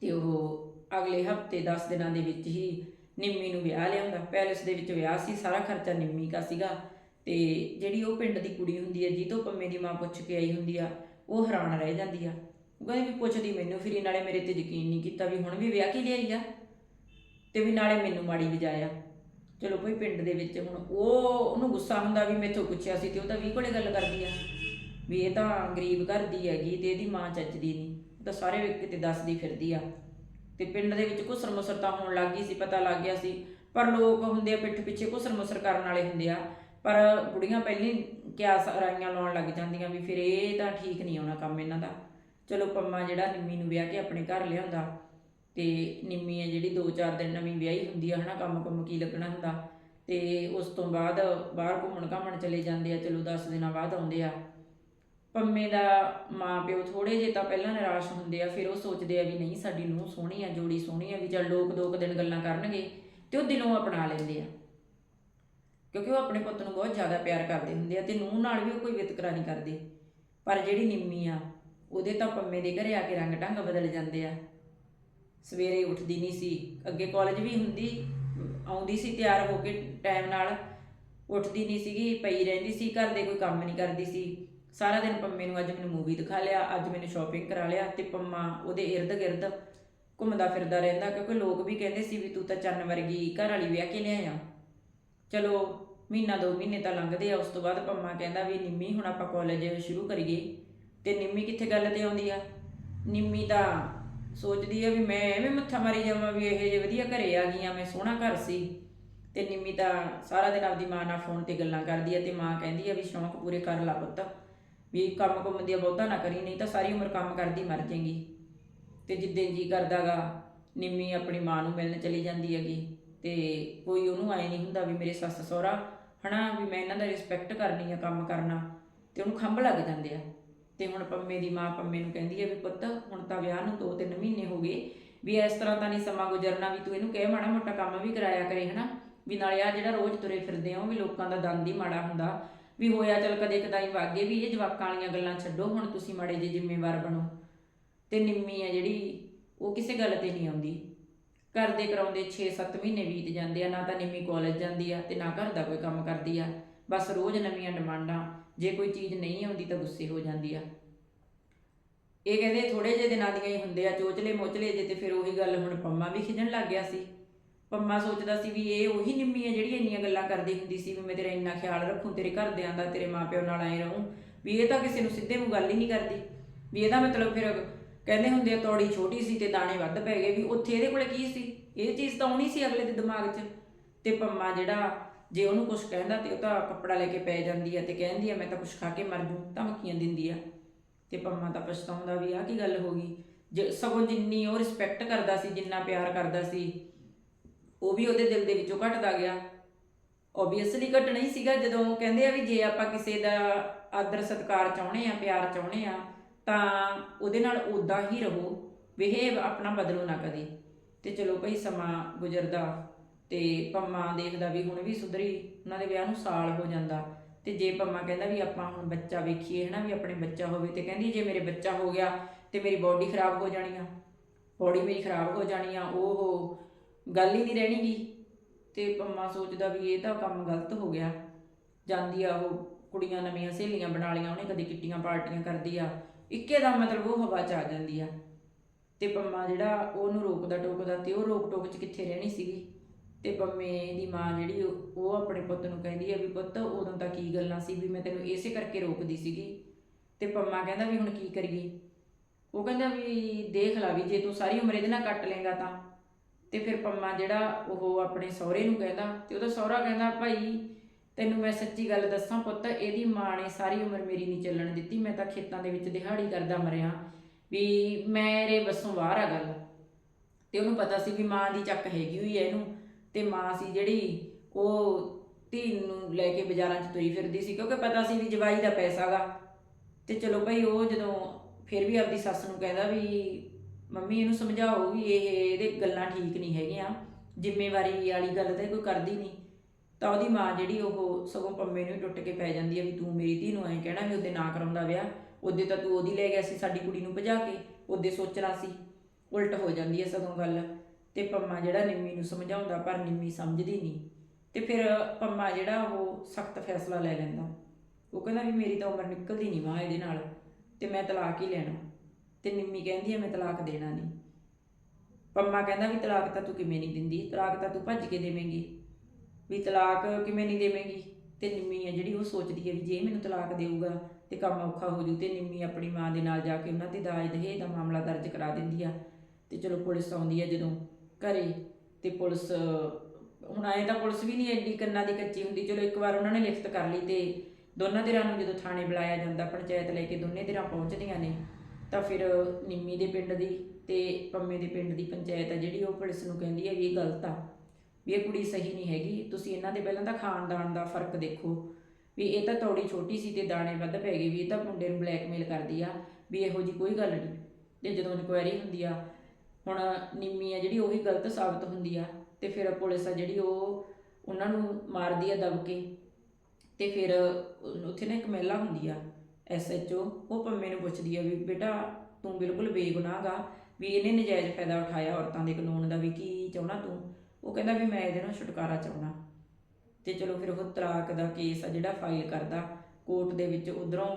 ਤੇ ਉਹ ਅਗਲੇ ਹਫ਼ਤੇ 10 ਦਿਨਾਂ ਦੇ ਵਿੱਚ ਹੀ ਨਿੰਮੀ ਨੂੰ ਵਿਆਹ ਲਿਆਉਂਦਾ। ਪੈਲਸ ਦੇ ਵਿੱਚ ਵਿਆਹ ਸੀ, ਸਾਰਾ ਖਰਚਾ ਨਿੰਮੀ ਦਾ ਸੀਗਾ। ਤੇ ਜਿਹੜੀ ਉਹ ਪਿੰਡ ਦੀ ਕੁੜੀ ਹੁੰਦੀ ਹੈ, ਜਿਹਤੋਂ ਪੰਮੇ ਦੀ ਮਾਂ ਪੁੱਛ ਕੇ ਆਈ ਹੁੰਦੀ ਆ, ਉਹ ਹੈਰਾਨ ਰਹਿ ਜਾਂਦੀ ਆ। ਉਹ ਕਹਿੰਦੀ ਵੀ ਪੁੱਛਦੀ ਮੈਨੂੰ, ਫਿਰ ਨਾਲੇ ਮੇਰੇ ਤੇ ਯਕੀਨ ਨਹੀਂ ਕੀਤਾ ਵੀ ਹੁਣ ਵੀ ਵਿਆਹ ਕੀ ਲਿਆਈ ਆ? ਤੇ ਵੀ ਨਾਲੇ ਮੈਨੂੰ ਮਾੜੀ ਵਜਾਇਆ ਚਲੋ ਕੋਈ ਪਿੰਡ ਦੇ ਵਿੱਚ ਹੁਣ ਉਹ, ਉਹਨੂੰ ਗੁੱਸਾ ਹੁੰਦਾ ਵੀ ਮੈਥੋਂ ਪੁੱਛਿਆ ਸੀ ਤੇ ਉਹ ਤਾਂ ਵੀ ਕੋਲੇ ਗੱਲ ਕਰਦੀ ਆ। ਵੀ ਇਹ ਤਾਂ ਗਰੀਬ ਘਰ ਦੀ ਹੈਗੀ ਤੇ ਇਹਦੀ ਮਾਂ ਚੱਜਦੀ ਨਹੀਂ ਤਾਂ ਸਾਰੇ ਕਿਤੇ ਦੱਸਦੀ ਫਿਰਦੀ ਆ। ਤੇ ਪਿੰਡ ਦੇ ਵਿੱਚ ਘੁਸਰ ਮੁਸਰ ਤਾਂ ਹੋਣ ਲੱਗ ਗਈ ਸੀ, ਪਤਾ ਲੱਗ ਗਿਆ ਸੀ। ਪਰ ਲੋਕ ਹੁੰਦੇ ਆ ਪਿੱਠ ਪਿੱਛੇ ਘੁਸਰ ਮੁਸਰ ਕਰਨ ਵਾਲੇ ਹੁੰਦੇ ਆ। ਪਰ ਬੁੜੀਆਂ ਪਹਿਲੀ ਕਿਆਸ ਰਾਈਆਂ ਲਾਉਣ ਲੱਗ ਜਾਂਦੀਆਂ ਵੀ ਫਿਰ ਇਹ ਤਾਂ ਠੀਕ ਨਹੀਂ ਆਉਣਾ ਕੰਮ ਇਹਨਾਂ ਦਾ। ਚਲੋ ਪੰਮਾ ਜਿਹੜਾ ਨਿੰਮੀ ਨੂੰ ਵਿਆਹ ਕੇ ਆਪਣੇ ਘਰ ਲਿਆਉਂਦਾ ਤੇ ਨਿੰਮੀ ਹੈ ਜਿਹੜੀ 2-4 ਦਿਨ ਨਵੀਂ ਵਿਆਹੀ ਹੁੰਦੀ ਆ, ਹਨਾ, ਕੰਮ ਕੰਮ ਕੀ ਲੱਗਣਾ ਹੁੰਦਾ। ਤੇ ਉਸ ਤੋਂ ਬਾਅਦ ਬਾਹਰ ਘੁੰਮਣ ਘਾਮਣ ਚਲੇ ਜਾਂਦੇ ਆ, ਚਲੋ 10 ਦਿਨਾਂ ਬਾਅਦ ਆਉਂਦੇ ਆ। ਪੰਮੇ ਦਾ ਮਾਂ ਪਿਓ ਥੋੜੇ ਜੇ ਤਾਂ ਪਹਿਲਾਂ ਨਿਰਾਸ਼ ਹੁੰਦੇ ਆ, ਫਿਰ ਉਹ ਸੋਚਦੇ ਆ ਵੀ ਨਹੀਂ, ਸਾਡੀ ਨੂੰਹ ਸੋਹਣੀ ਆ, ਜੋੜੀ ਸੋਹਣੀ ਆ, ਵੀ ਚੱਲ ਲੋਕ ਦੋ ਕੁ ਦਿਨ ਗੱਲਾਂ ਕਰਨਗੇ ਤੇ ਉਹ ਦਿਲੋਂ ਅਪਣਾ ਲੈਂਦੇ ਆ। ਕਿਉਂਕਿ ਉਹ ਆਪਣੇ ਪੁੱਤ ਨੂੰ ਬਹੁਤ ਜ਼ਿਆਦਾ ਪਿਆਰ ਕਰਦੇ ਹੁੰਦੇ ਆ ਤੇ ਨੂੰਹ ਨਾਲ ਵੀ ਉਹ ਕੋਈ ਵਿਤਕਰਾ ਨਹੀਂ ਕਰਦੇ। ਪਰ ਜਿਹੜੀ ਨਿੰਮੀ ਆ, ਉਹਦੇ ਤਾਂ ਪੰਮੇ ਦੇ ਘਰੇ ਆ ਕੇ ਰੰਗ ਢੰਗ ਬਦਲ ਜਾਂਦੇ ਆ। ਸਵੇਰੇ ਉੱਠਦੀ ਨਹੀਂ ਸੀ, ਅੱਗੇ ਕਾਲਜ ਵੀ ਹੁੰਦੀ, ਆਉਂਦੀ ਸੀ ਤਿਆਰ ਹੋ ਕੇ ਟਾਈਮ ਨਾਲ, ਉੱਠਦੀ ਨਹੀਂ ਸੀਗੀ, ਪਈ ਰਹਿੰਦੀ ਸੀ, ਘਰ ਦੇ ਕੋਈ ਕੰਮ ਨਹੀਂ ਕਰਦੀ ਸੀ। ਸਾਰਾ ਦਿਨ ਪੰਮੇ ਨੂੰ ਅੱਜ ਮੈਨੂੰ ਮੂਵੀ ਦਿਖਾ ਲਿਆ, ਅੱਜ ਮੈਨੂੰ ਸ਼ਾਪਿੰਗ ਕਰਾ ਲਿਆ ਤੇ ਪੰਮਾ ਉਹਦੇ ਇਰਦ ਗਿਰਦ ਘੁੰਮਦਾ ਫਿਰਦਾ ਰਹਿੰਦਾ ਕਿਉਂਕਿ ਲੋਕ ਵੀ ਕਹਿੰਦੇ ਸੀ ਵੀ ਤੂੰ ਤਾਂ ਚੰਨ ਵਰਗੀ ਘਰ ਵਾਲੀ ਵਿਆਹ ਕੇ ਲਿਆਇਆ। ਚਲੋ ਮਹੀਨਾ ਦੋ ਮਹੀਨੇ ਤਾਂ ਲੰਘਦੇ ਆ, ਉਸ ਤੋਂ ਬਾਅਦ ਪੰਮਾ ਕਹਿੰਦਾ ਵੀ ਨਿੰਮੀ ਹੁਣ ਆਪਾਂ ਕਾਲਜ ਸ਼ੁਰੂ ਕਰੀਏ। ਤੇ ਨਿੰਮੀ ਕਿੱਥੇ ਗੱਲ ਤੇ ਆਉਂਦੀ ਆ? ਨਿੰਮੀ ਤਾਂ ਸੋਚਦੀ ਆ ਵੀ ਮੈਂ ਐਵੇਂ ਮੱਥਾ ਮਾਰੀ ਜਾਵਾਂ ਵੀ ਇਹ ਜੇ ਵਧੀਆ ਘਰੇ ਆ ਗਈਆਂ ਮੈਂ ਸੋਹਣਾ ਘਰ ਸੀ। ਤੇ ਨਿੰਮੀ ਤਾਂ ਸਾਰਾ ਦਿਨ ਆਪਦੀ ਮਾਂ ਨਾਲ ਫੋਨ ਤੇ ਗੱਲਾਂ ਕਰਦੀ ਆ ਤੇ ਮਾਂ ਕਹਿੰਦੀ ਆ ਵੀ ਸ਼ੌਂਕ ਪੂਰੇ ਕਰ ਲਾ ਪੁੱਤ। ਵੀ ਕੰਮ ਕੁੰਮ ਦੀ ਬਹੁਤਾ ਨਾ ਕਰੀ, ਨਹੀਂ ਤਾਂ ਸਾਰੀ ਉਮਰ ਕੰਮ ਕਰਦੀ ਮਰ ਜਾਏਗੀ। ਤੇ ਜਿੱਦਾਂ ਜੀ ਕਰਦਾਗਾ, ਨਿੰਮੀ ਆਪਣੀ ਮਾਂ ਨੂੰ ਮਿਲਣ ਚਲੀ ਜਾਂਦੀ ਹੈਗੀ ਤੇ ਕੋਈ ਉਹਨੂੰ ਆਏ ਨਹੀਂ ਹੁੰਦਾ ਵੀ ਮੇਰੇ ਸੱਸ ਸਹੁਰਾ, ਹਨਾ, ਵੀ ਮੈਂ ਇਹਨਾਂ ਦਾ ਰਿਸਪੈਕਟ ਕਰਨੀ ਆ ਕੰਮ ਕਰਨਾ, ਤੇ ਉਹਨੂੰ ਖੰਭ ਲੱਗ ਜਾਂਦੇ ਆ। ਤੇ ਹੁਣ ਪੰਮੇ ਦੀ ਮਾਂ ਪੰਮੇ ਨੂੰ ਕਹਿੰਦੀ ਹੈ ਵੀ ਪੁੱਤ, ਹੁਣ ਤਾਂ ਵਿਆਹ ਨੂੰ 2-3 ਮਹੀਨੇ ਹੋ ਗਏ, ਵੀ ਇਸ ਤਰ੍ਹਾਂ ਤਾਂ ਨਹੀਂ ਸਮਾਂ ਗੁਜ਼ਰਨਾ ਵੀ ਤੂੰ ਇਹਨੂੰ ਕਹਿ ਮਾੜਾ ਮੋਟਾ ਕੰਮ ਵੀ ਕਰਾਇਆ ਕਰੇ, ਹਨਾ, ਵੀ ਨਾਲੇ ਆ ਜਿਹੜਾ ਰੋਜ਼ ਤੁਰੇ ਫਿਰਦੇ ਆ, ਉਹ ਵੀ ਲੋਕਾਂ ਦਾ ਦੰਦ ਹੀ ਮਾੜਾ ਹੁੰਦਾ ਵੀ ਹੋਇਆ ਚਲ ਕਦੇ ਕਦਾਈ ਵਾਗੇ ਵੀ ਇਹ ਜਵਾਕਾਂ ਵਾਲੀਆਂ ਗੱਲਾਂ ਛੱਡੋ, ਹੁਣ ਤੁਸੀਂ ਮਾੜੇ ਜਿਹੇ ਜ਼ਿੰਮੇਵਾਰ ਬਣੋ। ਤੇ ਨਿੰਮੀ ਆ ਜਿਹੜੀ, ਉਹ ਕਿਸੇ ਗੱਲ ਤੇ ਨਹੀਂ ਆਉਂਦੀ। ਕਰਦੇ ਕਰਾਉਂਦੇ 6-7 ਮਹੀਨੇ ਬੀਤ ਜਾਂਦੇ ਆ, ਨਾ ਤਾਂ ਨਿੰਮੀ ਕਾਲਜ ਜਾਂਦੀ ਆ ਤੇ ਨਾ ਘਰ ਦਾ ਕੋਈ ਕੰਮ ਕਰਦੀ ਆ। ਬਸ ਰੋਜ਼ ਨਵੀਆਂ ਡਿਮਾਂਡਾਂ, ਜੇ ਕੋਈ ਚੀਜ਼ ਨਹੀਂ ਆਉਂਦੀ ਤਾਂ ਗੁੱਸੇ ਹੋ ਜਾਂਦੀ ਆ। ਇਹ ਕਹਿੰਦੇ ਥੋੜੇ ਜਿਹੇ ਦਿਨਾਂ ਦੀਆਂ ਹੀ ਹੁੰਦੇ ਆ, ਚੋਚਲੇ ਮੋਚਲੇ ਜੇ ਤੇ ਫਿਰ ਉਹੀ ਗੱਲ ਹੁਣ ਪੰਮਾ ਵੀ ਖਿਜਣ ਲੱਗ ਗਿਆ ਸੀ। ਪੰਮਾ ਸੋਚਦਾ ਸੀ ਵੀ ਇਹ ਉਹੀ ਨਿੰਮੀ ਹੈ ਜਿਹੜੀ ਇੰਨੀਆਂ ਗੱਲਾਂ ਕਰਦੀ ਹੁੰਦੀ ਸੀ ਵੀ ਮੈਂ ਤੇਰਾ ਇੰਨਾ ਖਿਆਲ ਰੱਖੂੰ, ਤੇਰੇ ਘਰਦਿਆਂ ਦਾ, ਤੇਰੇ ਮਾਪਿਓ ਨਾਲ ਆਏ ਰਹੂੰ, ਵੀ ਇਹ ਤਾਂ ਕਿਸੇ ਨੂੰ ਸਿੱਧੇ ਮੂੰਹ ਗੱਲ ਹੀ ਨਹੀਂ ਕਰਦੀ। ਵੀ ਇਹਦਾ ਮਤਲਬ ਫਿਰ ਕਹਿੰਦੇ ਹੁੰਦੇ ਆ ਤੌੜੀ ਛੋਟੀ ਸੀ ਤੇ ਦਾਣੇ ਵੱਧ ਪੈ ਗਏ, ਵੀ ਉੱਥੇ ਇਹਦੇ ਕੋਲੇ ਕੀ ਸੀ? ਇਹ ਚੀਜ਼ ਤਾਂ ਆਉਣੀ ਸੀ ਅਗਲੇ ਦੇ ਦਿਮਾਗ 'ਚ। ਤੇ ਪੰਮਾ ਜਿਹੜਾ ਜੇ ਉਹਨੂੰ ਕੁਝ ਕਹਿੰਦਾ ਤੇ ਉਹ ਤਾਂ ਕੱਪੜਾ ਲੈ ਕੇ ਪੈ ਜਾਂਦੀ ਆ ਤੇ ਕਹਿੰਦੀ ਆ, ਮੈਂ ਤਾਂ ਕੁਝ ਖਾ ਕੇ ਮਰ ਜੂ, ਧਮਕੀਆਂ ਦਿੰਦੀ ਆ। ਤੇ ਪੰਮਾ ਤਾਂ ਪਛਤਾਉਂਦਾ ਵੀ ਆ ਕੀ ਗੱਲ ਹੋ ਗਈ? ਜੇ ਸਗੋਂ ਜਿੰਨੀ ਉਹ ਰਿਸਪੈਕਟ ਕਰਦਾ ਸੀ, ਜਿੰਨਾ ਪਿਆਰ ਕਰਦਾ ਸੀ ਉਹ ਵੀ ਉਹਦੇ ਦਿਲ ਦੇ ਵਿੱਚੋਂ ਘਟਦਾ ਗਿਆ। ਓਬਵੀਅਸਲੀ ਘਟਣਾ ਹੀ ਸੀਗਾ ਜਦੋਂ ਉਹ ਕਹਿੰਦੇ ਆ ਵੀ ਜੇ ਆਪਾਂ ਕਿਸੇ ਦਾ ਆਦਰ ਸਤਿਕਾਰ ਚਾਹੁੰਦੇ ਆ, ਪਿਆਰ ਚਾਹੁੰਦੇ ਆ, ਤਾਂ ਉਹਦੇ ਨਾਲ ਉਦਾਂ ਹੀ ਰਹੋ ਬਿਹੇਵ ਆਪਣਾ ਬਦਲੋ ਨਾ ਕਦੇ। ਤੇ ਚਲੋ ਭਈ ਸਮਾਂ ਗੁਜ਼ਰਦਾ ਤੇ ਪੰਮਾ ਦੇਖਦਾ ਵੀ ਹੁਣ ਵੀ ਸੁਧਰੀ, ਉਹਨਾਂ ਦੇ ਵਿਆਹ ਨੂੰ ਸਾਲ ਹੋ ਜਾਂਦਾ। ਤੇ ਜੇ ਪੰਮਾ ਕਹਿੰਦਾ ਵੀ ਆਪਾਂ ਹੁਣ ਬੱਚਾ ਵੇਖੀਏ, ਹਨਾ, ਵੀ ਆਪਣੇ ਬੱਚਾ ਹੋਵੇ ਤੇ ਕਹਿੰਦੀ ਜੇ ਮੇਰੇ ਬੱਚਾ ਹੋ ਗਿਆ ਤੇ ਮੇਰੀ ਬਾਡੀ ਖਰਾਬ ਹੋ ਜਾਣੀ ਆ। ਬਾਡੀ ਮੇਰੀ ਖਰਾਬ ਹੋ ਜਾਣੀ ਆ, ਉਹ ਗੱਲ ਹੀ ਨਹੀਂ ਰਹਿਣੀ ਗੀ। ਤੇ ਪੰਮਾ ਸੋਚਦਾ ਵੀ ਇਹ ਤਾਂ ਕੰਮ ਗਲਤ ਹੋ ਗਿਆ। ਜਾਂਦੀ ਆ ਉਹ ਕੁੜੀਆਂ ਨਵੀਆਂ ਸਹੇਲੀਆਂ ਬਣਾ ਲਈਆਂ, ਉਹਨੇ ਕਦੇ ਕਿੱਟੀਆਂ ਪਾਰਟੀਆਂ ਕਰਦੀ ਆ। ਇੱਕੇ ਦਾ ਮਤਲਬ ਉਹ ਹਵਾ ਚ ਆ ਜਾਂਦੀ ਆ। ਤੇ ਪੰਮਾ ਜਿਹੜਾ ਉਹਨੂੰ ਰੋਕਦਾ ਟੋਕਦਾ ਤੇ ਉਹ ਰੋਕ ਟੋਕ ਚ ਕਿੱਥੇ ਰਹਿਣੀ ਸੀਗੀ? ਤੇ ਪੰਮੇ ਦੀ ਮਾਂ ਜਿਹੜੀ ਉਹ ਆਪਣੇ ਪੁੱਤ ਨੂੰ ਕਹਿੰਦੀ ਆ ਵੀ ਪੁੱਤ, ਉਦੋਂ ਤਾਂ ਕੀ ਗੱਲਾਂ ਸੀ ਵੀ ਮੈਂ ਤੈਨੂੰ ਇਸੇ ਕਰਕੇ ਰੋਕਦੀ ਸੀਗੀ? ਤੇ ਪੰਮਾ ਕਹਿੰਦਾ ਵੀ ਹੁਣ ਕੀ ਕਰੀਏ? ਉਹ ਕਹਿੰਦਾ ਵੀ ਦੇਖ ਲਾ ਵੀ ਜੇ ਤੂੰ ਸਾਰੀ ਉਮਰ ਇਹਦੇ ਨਾਲ ਕੱਟ ਲੇਗਾ ਤਾਂ। ਤੇ ਫਿਰ ਪੰਮਾ ਜਿਹੜਾ ਉਹ ਆਪਣੇ ਸਹੁਰੇ ਨੂੰ ਕਹਿੰਦਾ ਤੇ ਉਹਦਾ ਸਹੁਰਾ ਕਹਿੰਦਾ, ਭਾਈ, ਤੈਨੂੰ ਮੈਂ ਸੱਚੀ ਗੱਲ ਦੱਸਾਂ ਪੁੱਤ, ਇਹਦੀ ਮਾਂ ਨੇ ਸਾਰੀ ਉਮਰ ਮੇਰੀ ਨਹੀਂ ਚੱਲਣ ਦਿੱਤੀ, ਮੈਂ ਤਾਂ ਖੇਤਾਂ ਦੇ ਵਿੱਚ ਦਿਹਾੜੀ ਕਰਦਾ ਮਰਿਆ, ਵੀ ਮੇਰੇ ਵੱਸੋਂ ਬਾਹਰ ਆ ਗੱਲ। ਤੇ ਉਹਨੂੰ ਪਤਾ ਸੀ ਵੀ ਮਾਂ ਦੀ ਚੱਕ ਹੈਗੀ ਹੋਈ ਹੈ ਇਹਨੂੰ, ਤੇ ਮਾਂ ਸੀ ਜਿਹੜੀ ਉਹ ਧੀ ਨੂੰ ਲੈ ਕੇ ਬਾਜ਼ਾਰਾਂ 'ਚ ਤੁਰੀ ਫਿਰਦੀ ਸੀ, ਕਿਉਂਕਿ ਪਤਾ ਸੀ ਵੀ ਜਵਾਈ ਦਾ ਪੈਸਾ ਗਾ ਤੇ ਚਲੋ ਭਾਈ, ਉਹ ਜਦੋਂ ਫਿਰ ਵੀ ਆਪਦੀ ਸੱਸ ਨੂੰ ਕਹਿੰਦਾ ਵੀ ਮੰਮੀ ਇਹਨੂੰ ਸਮਝਾਓ ਵੀ ਇਹ ਇਹਦੇ ਗੱਲਾਂ ਠੀਕ ਨਹੀਂ ਹੈਗੀਆਂ, ਜ਼ਿੰਮੇਵਾਰੀ ਵਾਲੀ ਗੱਲ ਤਾਂ ਇਹ ਕੋਈ ਕਰਦੀ ਨਹੀਂ। ਤਾਂ ਉਹਦੀ ਮਾਂ ਜਿਹੜੀ ਉਹ ਸਗੋਂ ਪੰਮੇ ਨੂੰ ਹੀ ਟੁੱਟ ਕੇ ਪੈ ਜਾਂਦੀ ਹੈ ਵੀ ਤੂੰ ਮੇਰੀ ਧੀ ਨੂੰ ਐਂ ਕਹਿਣਾ ਵੀ ਉਹਦੇ ਨਾ ਕਰਾਉਂਦਾ ਵਿਆਹ, ਉਹਦੇ ਤਾਂ ਤੂੰ ਉਹਦੀ ਲੈ ਗਿਆ ਸੀ, ਸਾਡੀ ਕੁੜੀ ਨੂੰ ਭਜਾ ਕੇ, ਉਹਦੇ ਸੋਚਣਾ ਸੀ, ਉਲਟ ਹੋ ਜਾਂਦੀ ਹੈ ਸਗੋਂ ਗੱਲ। ਤੇ ਪੰਮਾ ਜਿਹੜਾ ਨਿੰਮੀ ਨੂੰ ਸਮਝਾਉਂਦਾ ਪਰ ਨਿੰਮੀ ਸਮਝਦੀ ਨਹੀਂ। ਤੇ ਫਿਰ ਪੰਮਾ ਜਿਹੜਾ ਉਹ ਸਖਤ ਫੈਸਲਾ ਲੈ ਲੈਂਦਾ। ਉਹ ਕਹਿੰਦਾ ਵੀ ਮੇਰੀ ਤਾਂ ਉਮਰ ਨਿਕਲਦੀ ਨਹੀਂ ਮਾਂ ਇਹਦੇ ਨਾਲ, ਤੇ ਮੈਂ ਤਲਾਕ ਹੀ ਲੈਣਾ। ਤੇ ਨਿੰਮੀ ਕਹਿੰਦੀ ਹੈ ਮੈਂ ਤਲਾਕ ਦੇਣਾ ਨਹੀਂ। ਪੰਮਾ ਕਹਿੰਦਾ ਵੀ ਤਲਾਕ ਤਾਂ ਤੂੰ ਕਿਵੇਂ ਨਹੀਂ ਦਿੰਦੀ? ਤਲਾਕ ਤਾਂ ਤੂੰ ਭੱਜ ਕੇ ਦੇਵੇਂਗੀ। ਵੀ ਤਲਾਕ ਕਿਵੇਂ ਨਹੀਂ ਦੇਵੇਂਗੀ? ਤੇ ਨਿੰਮੀ ਹੈ ਜਿਹੜੀ ਉਹ ਸੋਚਦੀ ਹੈ ਵੀ ਜੇ ਮੈਨੂੰ ਤਲਾਕ ਦੇਊਗਾ ਤੇ ਕੰਮ ਔਖਾ ਹੋ ਜੂ ਤੇ ਨਿੰਮੀ ਆਪਣੀ ਮਾਂ ਦੇ ਨਾਲ ਜਾ ਕੇ ਉਹਨਾਂ ਤੇ ਦਾਜ ਦਹੇਜ ਦਾ ਮਾਮਲਾ ਦਰਜ ਕਰਾ ਦਿੰਦੀ ਆ। ਤੇ ਚਲੋ ਪੁਲਿਸ ਆਉਂਦੀ ਹੈ ਜਦੋਂ ਘਰੇ ਤੇ ਪੁਲਿਸ, ਹੁਣ ਆਏ ਤਾਂ ਪੁਲਿਸ ਵੀ ਨਹੀਂ ਐਡੀ ਕੰਨਾਂ ਦੀ ਕੱਚੀ ਹੁੰਦੀ। ਚਲੋ ਇੱਕ ਵਾਰ ਉਹਨਾਂ ਨੇ ਲਿਖਤ ਕਰ ਲਈ ਤੇ ਦੋਨਾਂ ਧਿਰਾਂ ਨੂੰ ਜਦੋਂ ਥਾਣੇ ਬੁਲਾਇਆ ਜਾਂਦਾ, ਪੰਚਾਇਤ ਲੈ ਕੇ ਦੋਨੇ ਧਿਰਾਂ ਪਹੁੰਚਦੀਆਂ ਨੇ। ਤਾਂ ਫਿਰ ਨਿੰਮੀ ਦੇ ਪਿੰਡ ਦੀ ਤੇ ਪੰਮੇ ਦੇ ਪਿੰਡ ਦੀ ਪੰਚਾਇਤ ਆ ਜਿਹੜੀ, ਉਹ ਪੁਲਿਸ ਨੂੰ ਕਹਿੰਦੀ ਹੈ ਵੀ ਇਹ ਗਲਤ ਆ, ਵੀ ਇਹ ਕੁੜੀ ਸਹੀ ਨਹੀਂ ਹੈਗੀ, ਤੁਸੀਂ ਇਹਨਾਂ ਦੇ ਪਹਿਲਾਂ ਤਾਂ ਖਾਨਦਾਨ ਦਾ ਫ਼ਰਕ ਦੇਖੋ, ਵੀ ਇਹ ਤਾਂ ਤੌੜੀ ਛੋਟੀ ਸੀ ਤੇ ਦਾਣੇ ਵੱਧ ਪੈ ਗਏ, ਵੀ ਇਹ ਤਾਂ ਮੁੰਡੇ ਨੂੰ ਬਲੈਕਮੇਲ ਕਰਦੀ ਆ, ਵੀ ਇਹੋ ਜੀ ਕੋਈ ਗੱਲ ਨਹੀਂ, ਤੇ ਜਦੋਂ ਇਨਕੁਆਇਰੀ ਹੁੰਦੀ ਆ, ਹੁਣ ਨਿੰਮੀ ਆ ਜਿਹੜੀ, ਉਹੀ ਗਲਤ ਸਾਬਤ ਹੁੰਦੀ ਆ, ਤੇ ਫਿਰ ਪੁਲਿਸ ਆ ਜਿਹੜੀ, ਉਹ ਉਹਨਾਂ ਨੂੰ ਮਾਰਦੀ ਆ ਦਬ ਕੇ ਤੇ ਫਿਰ ਉੱਥੇ ਨਾ ਇੱਕ ਮਹਿਲਾ ਹੁੰਦੀ ਆ ਐਸਐਚਓ ਉਹ ਪੰਮੇ ਨੂੰ ਪੁੱਛਦੀ ਆ ਵੀ ਬੇਟਾ ਤੂੰ ਬਿਲਕੁਲ ਬੇਗੁਨਾਹਗਾ ਵੀ ਇਹਨੇ ਨਜਾਇਜ਼ ਫਾਇਦਾ ਉਠਾਇਆ ਔਰਤਾਂ ਦੇ ਕਾਨੂੰਨ ਦਾ ਵੀ ਕੀ ਚਾਹਣਾ ਤੂੰ? ਉਹ ਕਹਿੰਦਾ ਵੀ ਮੈਂ ਇਹਦੇ ਨਾਲ ਛੁਟਕਾਰਾ ਚਾਹਣਾ ਤੇ ਚਲੋ ਫਿਰ ਉਹ ਤਲਾਕ ਦਾ ਕੇਸ ਆ ਜਿਹੜਾ ਫਾਈਲ ਕਰਦਾ, ਕੋਰਟ ਦੇ ਵਿੱਚ ਉਧਰੋਂ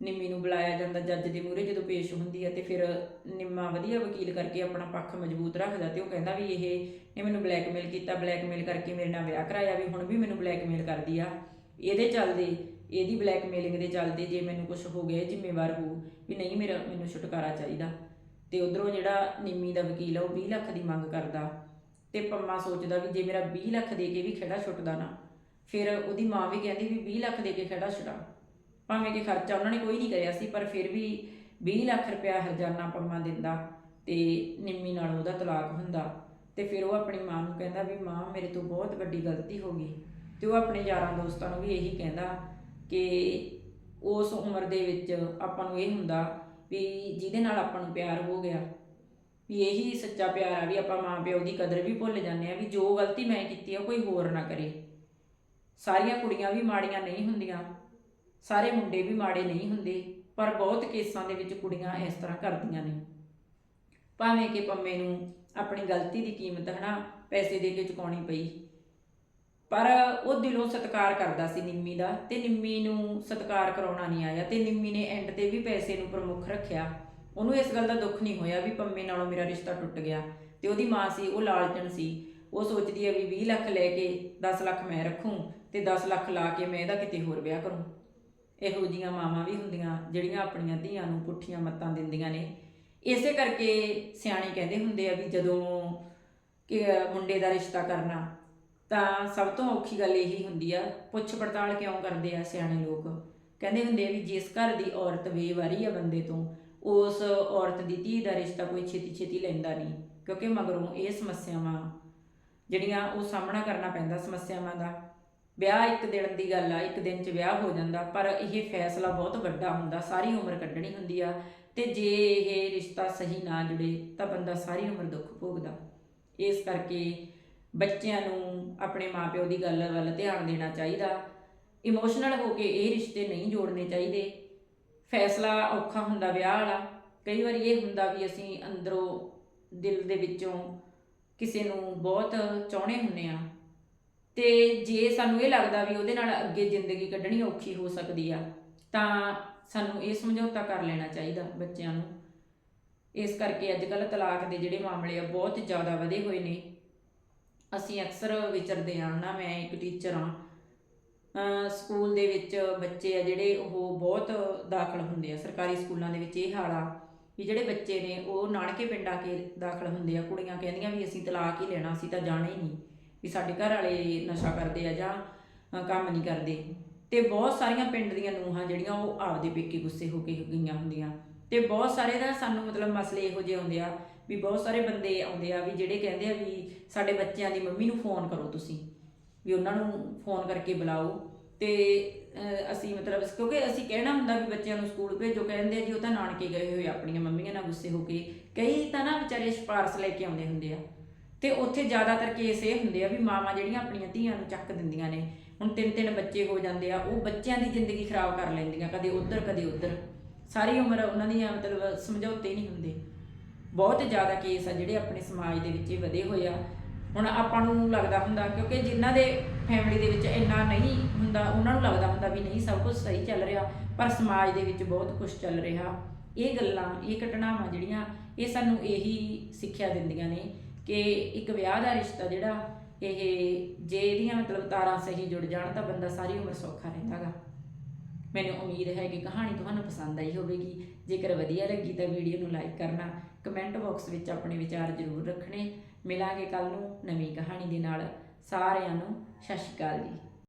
ਨਿੰਮੀ ਨੂੰ ਬੁਲਾਇਆ ਜਾਂਦਾ ਜੱਜ ਦੇ ਮੂਹਰੇ ਜਦੋਂ ਪੇਸ਼ ਹੁੰਦੀ ਹੈ ਤੇ ਫਿਰ ਨਿੰਮਾ ਵਧੀਆ ਵਕੀਲ ਕਰਕੇ ਆਪਣਾ ਪੱਖ ਮਜ਼ਬੂਤ ਰੱਖਦਾ ਤੇ ਉਹ ਕਹਿੰਦਾ ਵੀ ਇਹ ਨੇ ਮੈਨੂੰ ਬਲੈਕਮੇਲ ਕੀਤਾ, ਬਲੈਕਮੇਲ ਕਰਕੇ ਮੇਰੇ ਨਾਲ ਵਿਆਹ ਕਰਾਇਆ ਵੀ ਹੁਣ ਵੀ ਮੈਨੂੰ ਬਲੈਕਮੇਲ ਕਰਦੀ ਆ। ਇਹਦੇ ਚੱਲਦੇ ਇਹਦੀ ਬਲੈਕਮੇਲਿੰਗ ਦੇ ਚੱਲਦੇ ਜੇ ਮੈਨੂੰ ਕੁਝ ਹੋ ਗਿਆ, ਇਹ ਜ਼ਿੰਮੇਵਾਰ ਹੋਊ ਵੀ ਨਹੀਂ ਮੇਰਾ, ਮੈਨੂੰ ਛੁਟਕਾਰਾ ਚਾਹੀਦਾ। ਤੇ ਉਧਰੋਂ ਜਿਹੜਾ ਨਿੰਮੀ ਦਾ ਵਕੀਲ ਆ, ਉਹ 20 ਲੱਖ ਦੀ ਮੰਗ ਕਰਦਾ। ਤੇ ਪੰਮਾ ਸੋਚਦਾ ਵੀ ਜੇ ਮੇਰਾ 20 ਲੱਖ ਦੇ ਕੇ ਵੀ ਖੜਾ ਛੁੱਟਦਾ ਨਾ, ਫਿਰ ਉਹਦੀ ਮਾਂ ਵੀ ਕਹਿੰਦੀ ਵੀ 20 ਲੱਖ ਦੇ ਕੇ ਖੜਾ ਛੁੱਟਾ ਭਾਵੇਂ ਕਿ ਖਰਚਾ ਉਹਨਾਂ ਨੇ ਕੋਈ ਨਹੀਂ ਕਰਿਆ ਸੀ, ਪਰ ਫਿਰ ਵੀ 20 ਲੱਖ ਰੁਪਇਆ ਹਰਜਾਨਾ ਪੰਮਾ ਦਿੰਦਾ ਤੇ ਨਿੰਮੀ ਨਾਲ ਉਹਦਾ ਤਲਾਕ ਹੁੰਦਾ। ਤੇ ਫਿਰ ਉਹ ਆਪਣੀ ਮਾਂ ਨੂੰ ਕਹਿੰਦਾ ਵੀ ਮਾਂ, ਮੇਰੇ ਤੋਂ ਬਹੁਤ ਵੱਡੀ ਗਲਤੀ ਹੋ ਗਈ। ਤੇ ਉਹ ਆਪਣੇ ਯਾਰਾਂ ਦੋਸਤਾਂ ਨੂੰ ਵੀ ਇਹੀ ਕਹਿੰਦਾ ਕਿ ਉਸ ਉਮਰ ਦੇ ਵਿੱਚ ਆਪਾਂ ਨੂੰ ਇਹ ਹੁੰਦਾ ਵੀ ਜਿਹਦੇ ਨਾਲ ਆਪਾਂ ਨੂੰ ਪਿਆਰ ਹੋ ਗਿਆ, ਵੀ ਇਹੀ ਸੱਚਾ ਪਿਆਰ ਆ ਵੀ ਆਪਾਂ ਮਾਂ ਪਿਓ ਦੀ ਕਦਰ ਵੀ ਭੁੱਲ ਜਾਂਦੇ ਆ ਵੀ ਜੋ ਗਲਤੀ ਮੈਂ ਕੀਤੀ ਆ ਕੋਈ ਹੋਰ ਨਾ ਕਰੇ। ਸਾਰੀਆਂ ਕੁੜੀਆਂ ਵੀ ਮਾੜੀਆਂ ਨਹੀਂ ਹੁੰਦੀਆਂ, ਸਾਰੇ ਮੁੰਡੇ ਵੀ ਮਾੜੇ ਨਹੀਂ ਹੁੰਦੇ, ਪਰ ਬਹੁਤ ਕੇਸਾਂ ਦੇ ਵਿੱਚ ਕੁੜੀਆਂ ਇਸ ਤਰ੍ਹਾਂ ਕਰਦੀਆਂ ਨੇ। ਭਾਵੇਂ ਕਿ ਪੰਮੇ ਨੂੰ ਆਪਣੀ ਗਲਤੀ ਦੀ ਕੀਮਤ ਹਨਾ ਪੈਸੇ ਦੇ ਕੇ ਚੁਕਾਉਣੀ ਪਈ ਪਰ ਉਹ ਦਿਲੋਂ ਸਤਿਕਾਰ ਕਰਦਾ ਸੀ ਨਿੰਮੀ ਦਾ ਤੇ ਨਿੰਮੀ ਨੂੰ ਸਤਿਕਾਰ ਕਰਾਉਣਾ ਨਹੀਂ ਆਇਆ ਤੇ ਨਿੰਮੀ ਨੇ ਐਂਡ ਤੇ ਵੀ ਪੈਸੇ ਨੂੰ ਪ੍ਰਮੁੱਖ ਰੱਖਿਆ। ਉਹਨੂੰ ਇਸ ਗੱਲ ਦਾ ਦੁੱਖ ਨਹੀਂ ਹੋਇਆ ਵੀ ਪੰਮੇ ਨਾਲੋਂ ਮੇਰਾ ਰਿਸ਼ਤਾ ਟੁੱਟ ਗਿਆ ਤੇ ਉਹਦੀ ਮਾਂ ਸੀ, ਉਹ ਲਾਲਚਣ ਸੀ। ਉਹ ਸੋਚਦੀ ਹੈ ਵੀ 20 ਲੱਖ ਲੈ ਕੇ 10 ਲੱਖ ਮੈਂ ਰੱਖੂੰ ਤੇ 10 ਲੱਖ ਲਾ ਕੇ ਮੈਂ ਇਹਦਾ ਕਿਤੇ ਹੋਰ ਵਿਆਹ ਕਰੂੰ। ਇਹੋ ਜੀਆਂ ਮਾਵਾਂ ਵੀ ਹੁੰਦੀਆਂ ਜਿਹੜੀਆਂ ਆਪਣੀਆਂ ਧੀਆਂ ਨੂੰ ਪੁੱਠੀਆਂ ਮੱਤਾਂ ਦਿੰਦੀਆਂ ਨੇ। ਇਸੇ ਕਰਕੇ ਸਿਆਣੇ ਕਹਿੰਦੇ ਹੁੰਦੇ ਆ ਵੀ ਜਦੋਂ ਕਿ ਮੁੰਡੇ ਦਾ ਰਿਸ਼ਤਾ ਕਰਨਾ ਤਾਂ ਸਭ ਤੋਂ ਔਖੀ ਗੱਲ ਇਹੀ ਹੁੰਦੀ ਆ, ਪੁੱਛ ਪੜਤਾਲ ਕਿਉਂ ਕਰਦੇ ਆ ਸਿਆਣੇ ਲੋਕ? ਕਹਿੰਦੇ ਹੁੰਦੇ ਆ ਵੀ ਜਿਸ ਘਰ ਦੀ ਔਰਤ ਬੇਵਾਰੀ ਆ ਬੰਦੇ ਤੋਂ, ਉਸ ਔਰਤ ਦੀ ਧੀ ਦਾ ਰਿਸ਼ਤਾ ਕੋਈ ਛੇਤੀ ਛੇਤੀ ਲੈਂਦਾ ਨਹੀਂ, ਕਿਉਂਕਿ ਮਗਰੋਂ ਇਹ ਸਮੱਸਿਆਵਾਂ, ਜਿਹੜੀਆਂ ਉਹ ਸਾਹਮਣਾ ਕਰਨਾ ਪੈਂਦਾ ਸਮੱਸਿਆਵਾਂ ਦਾ। ਵਿਆਹ ਇੱਕ ਦਿਨ ਦੀ ਗੱਲ ਆ, ਇੱਕ ਦਿਨ 'ਚ ਵਿਆਹ ਹੋ ਜਾਂਦਾ, ਪਰ ਇਹ ਫੈਸਲਾ ਬਹੁਤ ਵੱਡਾ ਹੁੰਦਾ, ਸਾਰੀ ਉਮਰ ਕੱਢਣੀ ਹੁੰਦੀ ਆ, ਤੇ ਜੇ ਇਹ ਰਿਸ਼ਤਾ ਸਹੀ ਨਾ ਜੁੜੇ, ਤਾਂ ਬੰਦਾ ਸਾਰੀ ਉਮਰ ਦੁੱਖ ਭੋਗਦਾ। ਇਸ ਕਰਕੇ ਬੱਚਿਆਂ ਨੂੰ ਆਪਣੇ ਮਾਪਿਓ ਦੀ ਗੱਲ ਵੱਲ ਧਿਆਨ ਦੇਣਾ ਚਾਹੀਦਾ। ਇਮੋਸ਼ਨਲ ਹੋ ਕੇ ਇਹ ਰਿਸ਼ਤੇ ਨਹੀਂ ਜੋੜਨੇ ਚਾਹੀਦੇ। ਫੈਸਲਾ ਔਖਾ ਹੁੰਦਾ ਵਿਆਹ ਵਾਲਾ। ਕਈ ਵਾਰੀ ਇਹ ਹੁੰਦਾ ਵੀ ਅਸੀਂ ਅੰਦਰੋਂ ਦਿਲ ਦੇ ਵਿੱਚੋਂ ਕਿਸੇ ਨੂੰ ਬਹੁਤ ਚਾਹੁੰਦੇ ਹੁੰਨੇ ਆ ਤੇ ਜੇ ਸਾਨੂੰ ਇਹ ਲੱਗਦਾ ਵੀ ਉਹਦੇ ਨਾਲ ਅੱਗੇ ਜ਼ਿੰਦਗੀ ਕੱਢਣੀ ਔਖੀ ਹੋ ਸਕਦੀ ਆ, ਤਾਂ ਸਾਨੂੰ ਇਹ ਸਮਝੌਤਾ ਕਰ ਲੈਣਾ ਚਾਹੀਦਾ ਬੱਚਿਆਂ ਨੂੰ। ਇਸ ਕਰਕੇ ਅੱਜ ਕੱਲ੍ਹ ਤਲਾਕ ਦੇ ਜਿਹੜੇ ਮਾਮਲੇ ਆ ਬਹੁਤ ਜ਼ਿਆਦਾ ਵਧੇ ਹੋਏ ਨੇ। ਅਸੀਂ ਅਕਸਰ ਵਿਚਰਦੇ ਹਾਂ ਨਾ ਮੈਂ ਇੱਕ ਟੀਚਰ ਹਾਂ। ਸਕੂਲ ਦੇ ਵਿੱਚ ਬੱਚੇ ਆ ਜਿਹੜੇ ਉਹ ਬਹੁਤ ਦਾਖਲ ਹੁੰਦੇ ਆ, ਸਰਕਾਰੀ ਸਕੂਲਾਂ ਦੇ ਵਿੱਚ ਇਹ ਹਾਲ ਆ ਵੀ ਜਿਹੜੇ ਬੱਚੇ ਨੇ, ਉਹ ਨਾਨਕੇ ਪਿੰਡ ਆ ਕੇ ਦਾਖਲ ਹੁੰਦੇ ਆ, ਕੁੜੀਆਂ ਕਹਿੰਦੀਆਂ ਵੀ ਅਸੀਂ ਤਲਾਕ ਹੀ ਲੈਣਾ, ਅਸੀਂ ਤਾਂ ਜਾਣਾ ਹੀ ਨਹੀਂ, ਵੀ ਸਾਡੇ ਘਰ ਵਾਲੇ ਨਸ਼ਾ ਕਰਦੇ ਆ ਜਾਂ ਕੰਮ ਨਹੀਂ ਕਰਦੇ। ਤੇ ਬਹੁਤ ਸਾਰੀਆਂ ਪਿੰਡ ਦੀਆਂ ਨੂੰਹਾਂ ਜਿਹੜੀਆਂ, ਉਹ ਆਪਦੇ ਪੇਕੇ ਗੁੱਸੇ ਹੋ ਕੇ ਗਈਆਂ ਹੁੰਦੀਆਂ। ਤੇ ਬਹੁਤ ਸਾਰੇ ਦਾ ਸਾਨੂੰ ਮਤਲਬ ਮਸਲੇ ਇਹੋ ਜਿਹੇ ਹੁੰਦੇ ਆ ਵੀ ਬਹੁਤ ਸਾਰੇ ਬੰਦੇ ਆਉਂਦੇ ਆ ਵੀ ਜਿਹੜੇ ਕਹਿੰਦੇ ਆ ਵੀ ਸਾਡੇ ਬੱਚਿਆਂ ਦੀ ਮੰਮੀ ਨੂੰ ਫੋਨ ਕਰੋ ਤੁਸੀਂ, ਵੀ ਉਹਨਾਂ ਨੂੰ ਫੋਨ ਕਰਕੇ ਬੁਲਾਓ। ਤੇ ਅਸੀਂ ਮਤਲਬ ਕਿਉਂਕਿ ਅਸੀਂ ਕਹਿਣਾ ਹੁੰਦਾ ਵੀ ਬੱਚਿਆਂ ਨੂੰ ਸਕੂਲ ਭੇਜੋ, ਕਹਿੰਦੇ ਆ ਜੀ ਉਹ ਤਾਂ ਨਾਨਕੇ ਗਏ ਹੋਏ ਆਪਣੀਆਂ ਮੰਮੀਆਂ ਨਾਲ ਗੁੱਸੇ ਹੋ ਕੇ। ਕਈ ਤਾਂ ਨਾ ਵਿਚਾਰੇ ਸਿਫਾਰਸ਼ ਲੈ ਕੇ ਆਉਂਦੇ ਹੁੰਦੇ ਆ। ਤੇ ਉੱਥੇ ਜ਼ਿਆਦਾਤਰ ਕੇਸ ਇਹ ਹੁੰਦੇ ਆ ਵੀ ਮਾਵਾਂ ਜਿਹੜੀਆਂ ਆਪਣੀਆਂ ਧੀਆਂ ਨੂੰ ਚੱਕ ਦਿੰਦੀਆਂ ਨੇ, ਹੁਣ ਤਿੰਨ ਤਿੰਨ ਬੱਚੇ ਹੋ ਜਾਂਦੇ ਆ, ਉਹ ਬੱਚਿਆਂ ਦੀ ਜ਼ਿੰਦਗੀ ਖਰਾਬ ਕਰ ਲੈਂਦੀਆਂ, ਕਦੇ ਉੱਧਰ ਕਦੇ ਉੱਧਰ। ਸਾਰੀ ਉਮਰ ਉਹਨਾਂ ਦੀਆਂ ਮਤਲਬ ਸਮਝੌਤੇ ਨਹੀਂ ਹੁੰਦੇ। ਬਹੁਤ ਜ਼ਿਆਦਾ ਕੇਸ ਆ ਜਿਹੜੇ ਆਪਣੇ ਸਮਾਜ ਦੇ ਵਿੱਚ ਇਹ ਵਧੇ ਹੋਏ ਆ। ਹੁਣ ਆਪਾਂ ਨੂੰ ਲੱਗਦਾ ਹੁੰਦਾ, ਕਿਉਂਕਿ ਜਿਨ੍ਹਾਂ ਦੇ ਫੈਮਿਲੀ ਦੇ ਵਿੱਚ ਇੰਨਾ ਨਹੀਂ ਹੁੰਦਾ, ਉਹਨਾਂ ਨੂੰ ਲੱਗਦਾ ਹੁੰਦਾ ਵੀ ਨਹੀਂ, ਸਭ ਕੁਝ ਸਹੀ ਚੱਲ ਰਿਹਾ, ਪਰ ਸਮਾਜ ਦੇ ਵਿੱਚ ਬਹੁਤ ਕੁਝ ਚੱਲ ਰਿਹਾ। ਇਹ ਗੱਲਾਂ, ਇਹ ਘਟਨਾਵਾਂ ਜਿਹੜੀਆਂ, ਇਹ ਸਾਨੂੰ ਇਹੀ ਸਿੱਖਿਆ ਦਿੰਦੀਆਂ ਨੇ ਕਿ ਇੱਕ ਵਿਆਹ ਦਾ ਰਿਸ਼ਤਾ ਜਿਹੜਾ, ਇਹ ਜੇ ਇਹਦੀਆਂ ਮਤਲਬ ਤਾਰਾਂ ਸਹੀ ਜੁੜ ਜਾਣ ਤਾਂ ਬੰਦਾ ਸਾਰੀ ਉਮਰ ਸੌਖਾ ਰਹਿੰਦਾਗਾ ਮੈਨੂੰ ਉਮੀਦ ਹੈ ਕਿ ਕਹਾਣੀ ਤੁਹਾਨੂੰ ਪਸੰਦ ਆਈ ਹੋਵੇਗੀ। ਜੇਕਰ ਵਧੀਆ ਲੱਗੀ ਤਾਂ ਵੀਡੀਓ ਨੂੰ ਲਾਈਕ ਕਰਨਾ ਕਮੈਂਟ ਬਾਕਸ ਵਿੱਚ ਆਪਣੇ ਵਿਚਾਰ ਜ਼ਰੂਰ ਰੱਖਣੇ। ਮਿਲਾਂਗੇ ਕੱਲ ਨੂੰ ਨਵੀਂ ਕਹਾਣੀ ਦੇ ਨਾਲ। ਸਾਰਿਆਂ ਨੂੰ ਸਤਿ ਸ਼੍ਰੀ ਅਕਾਲ ਜੀ।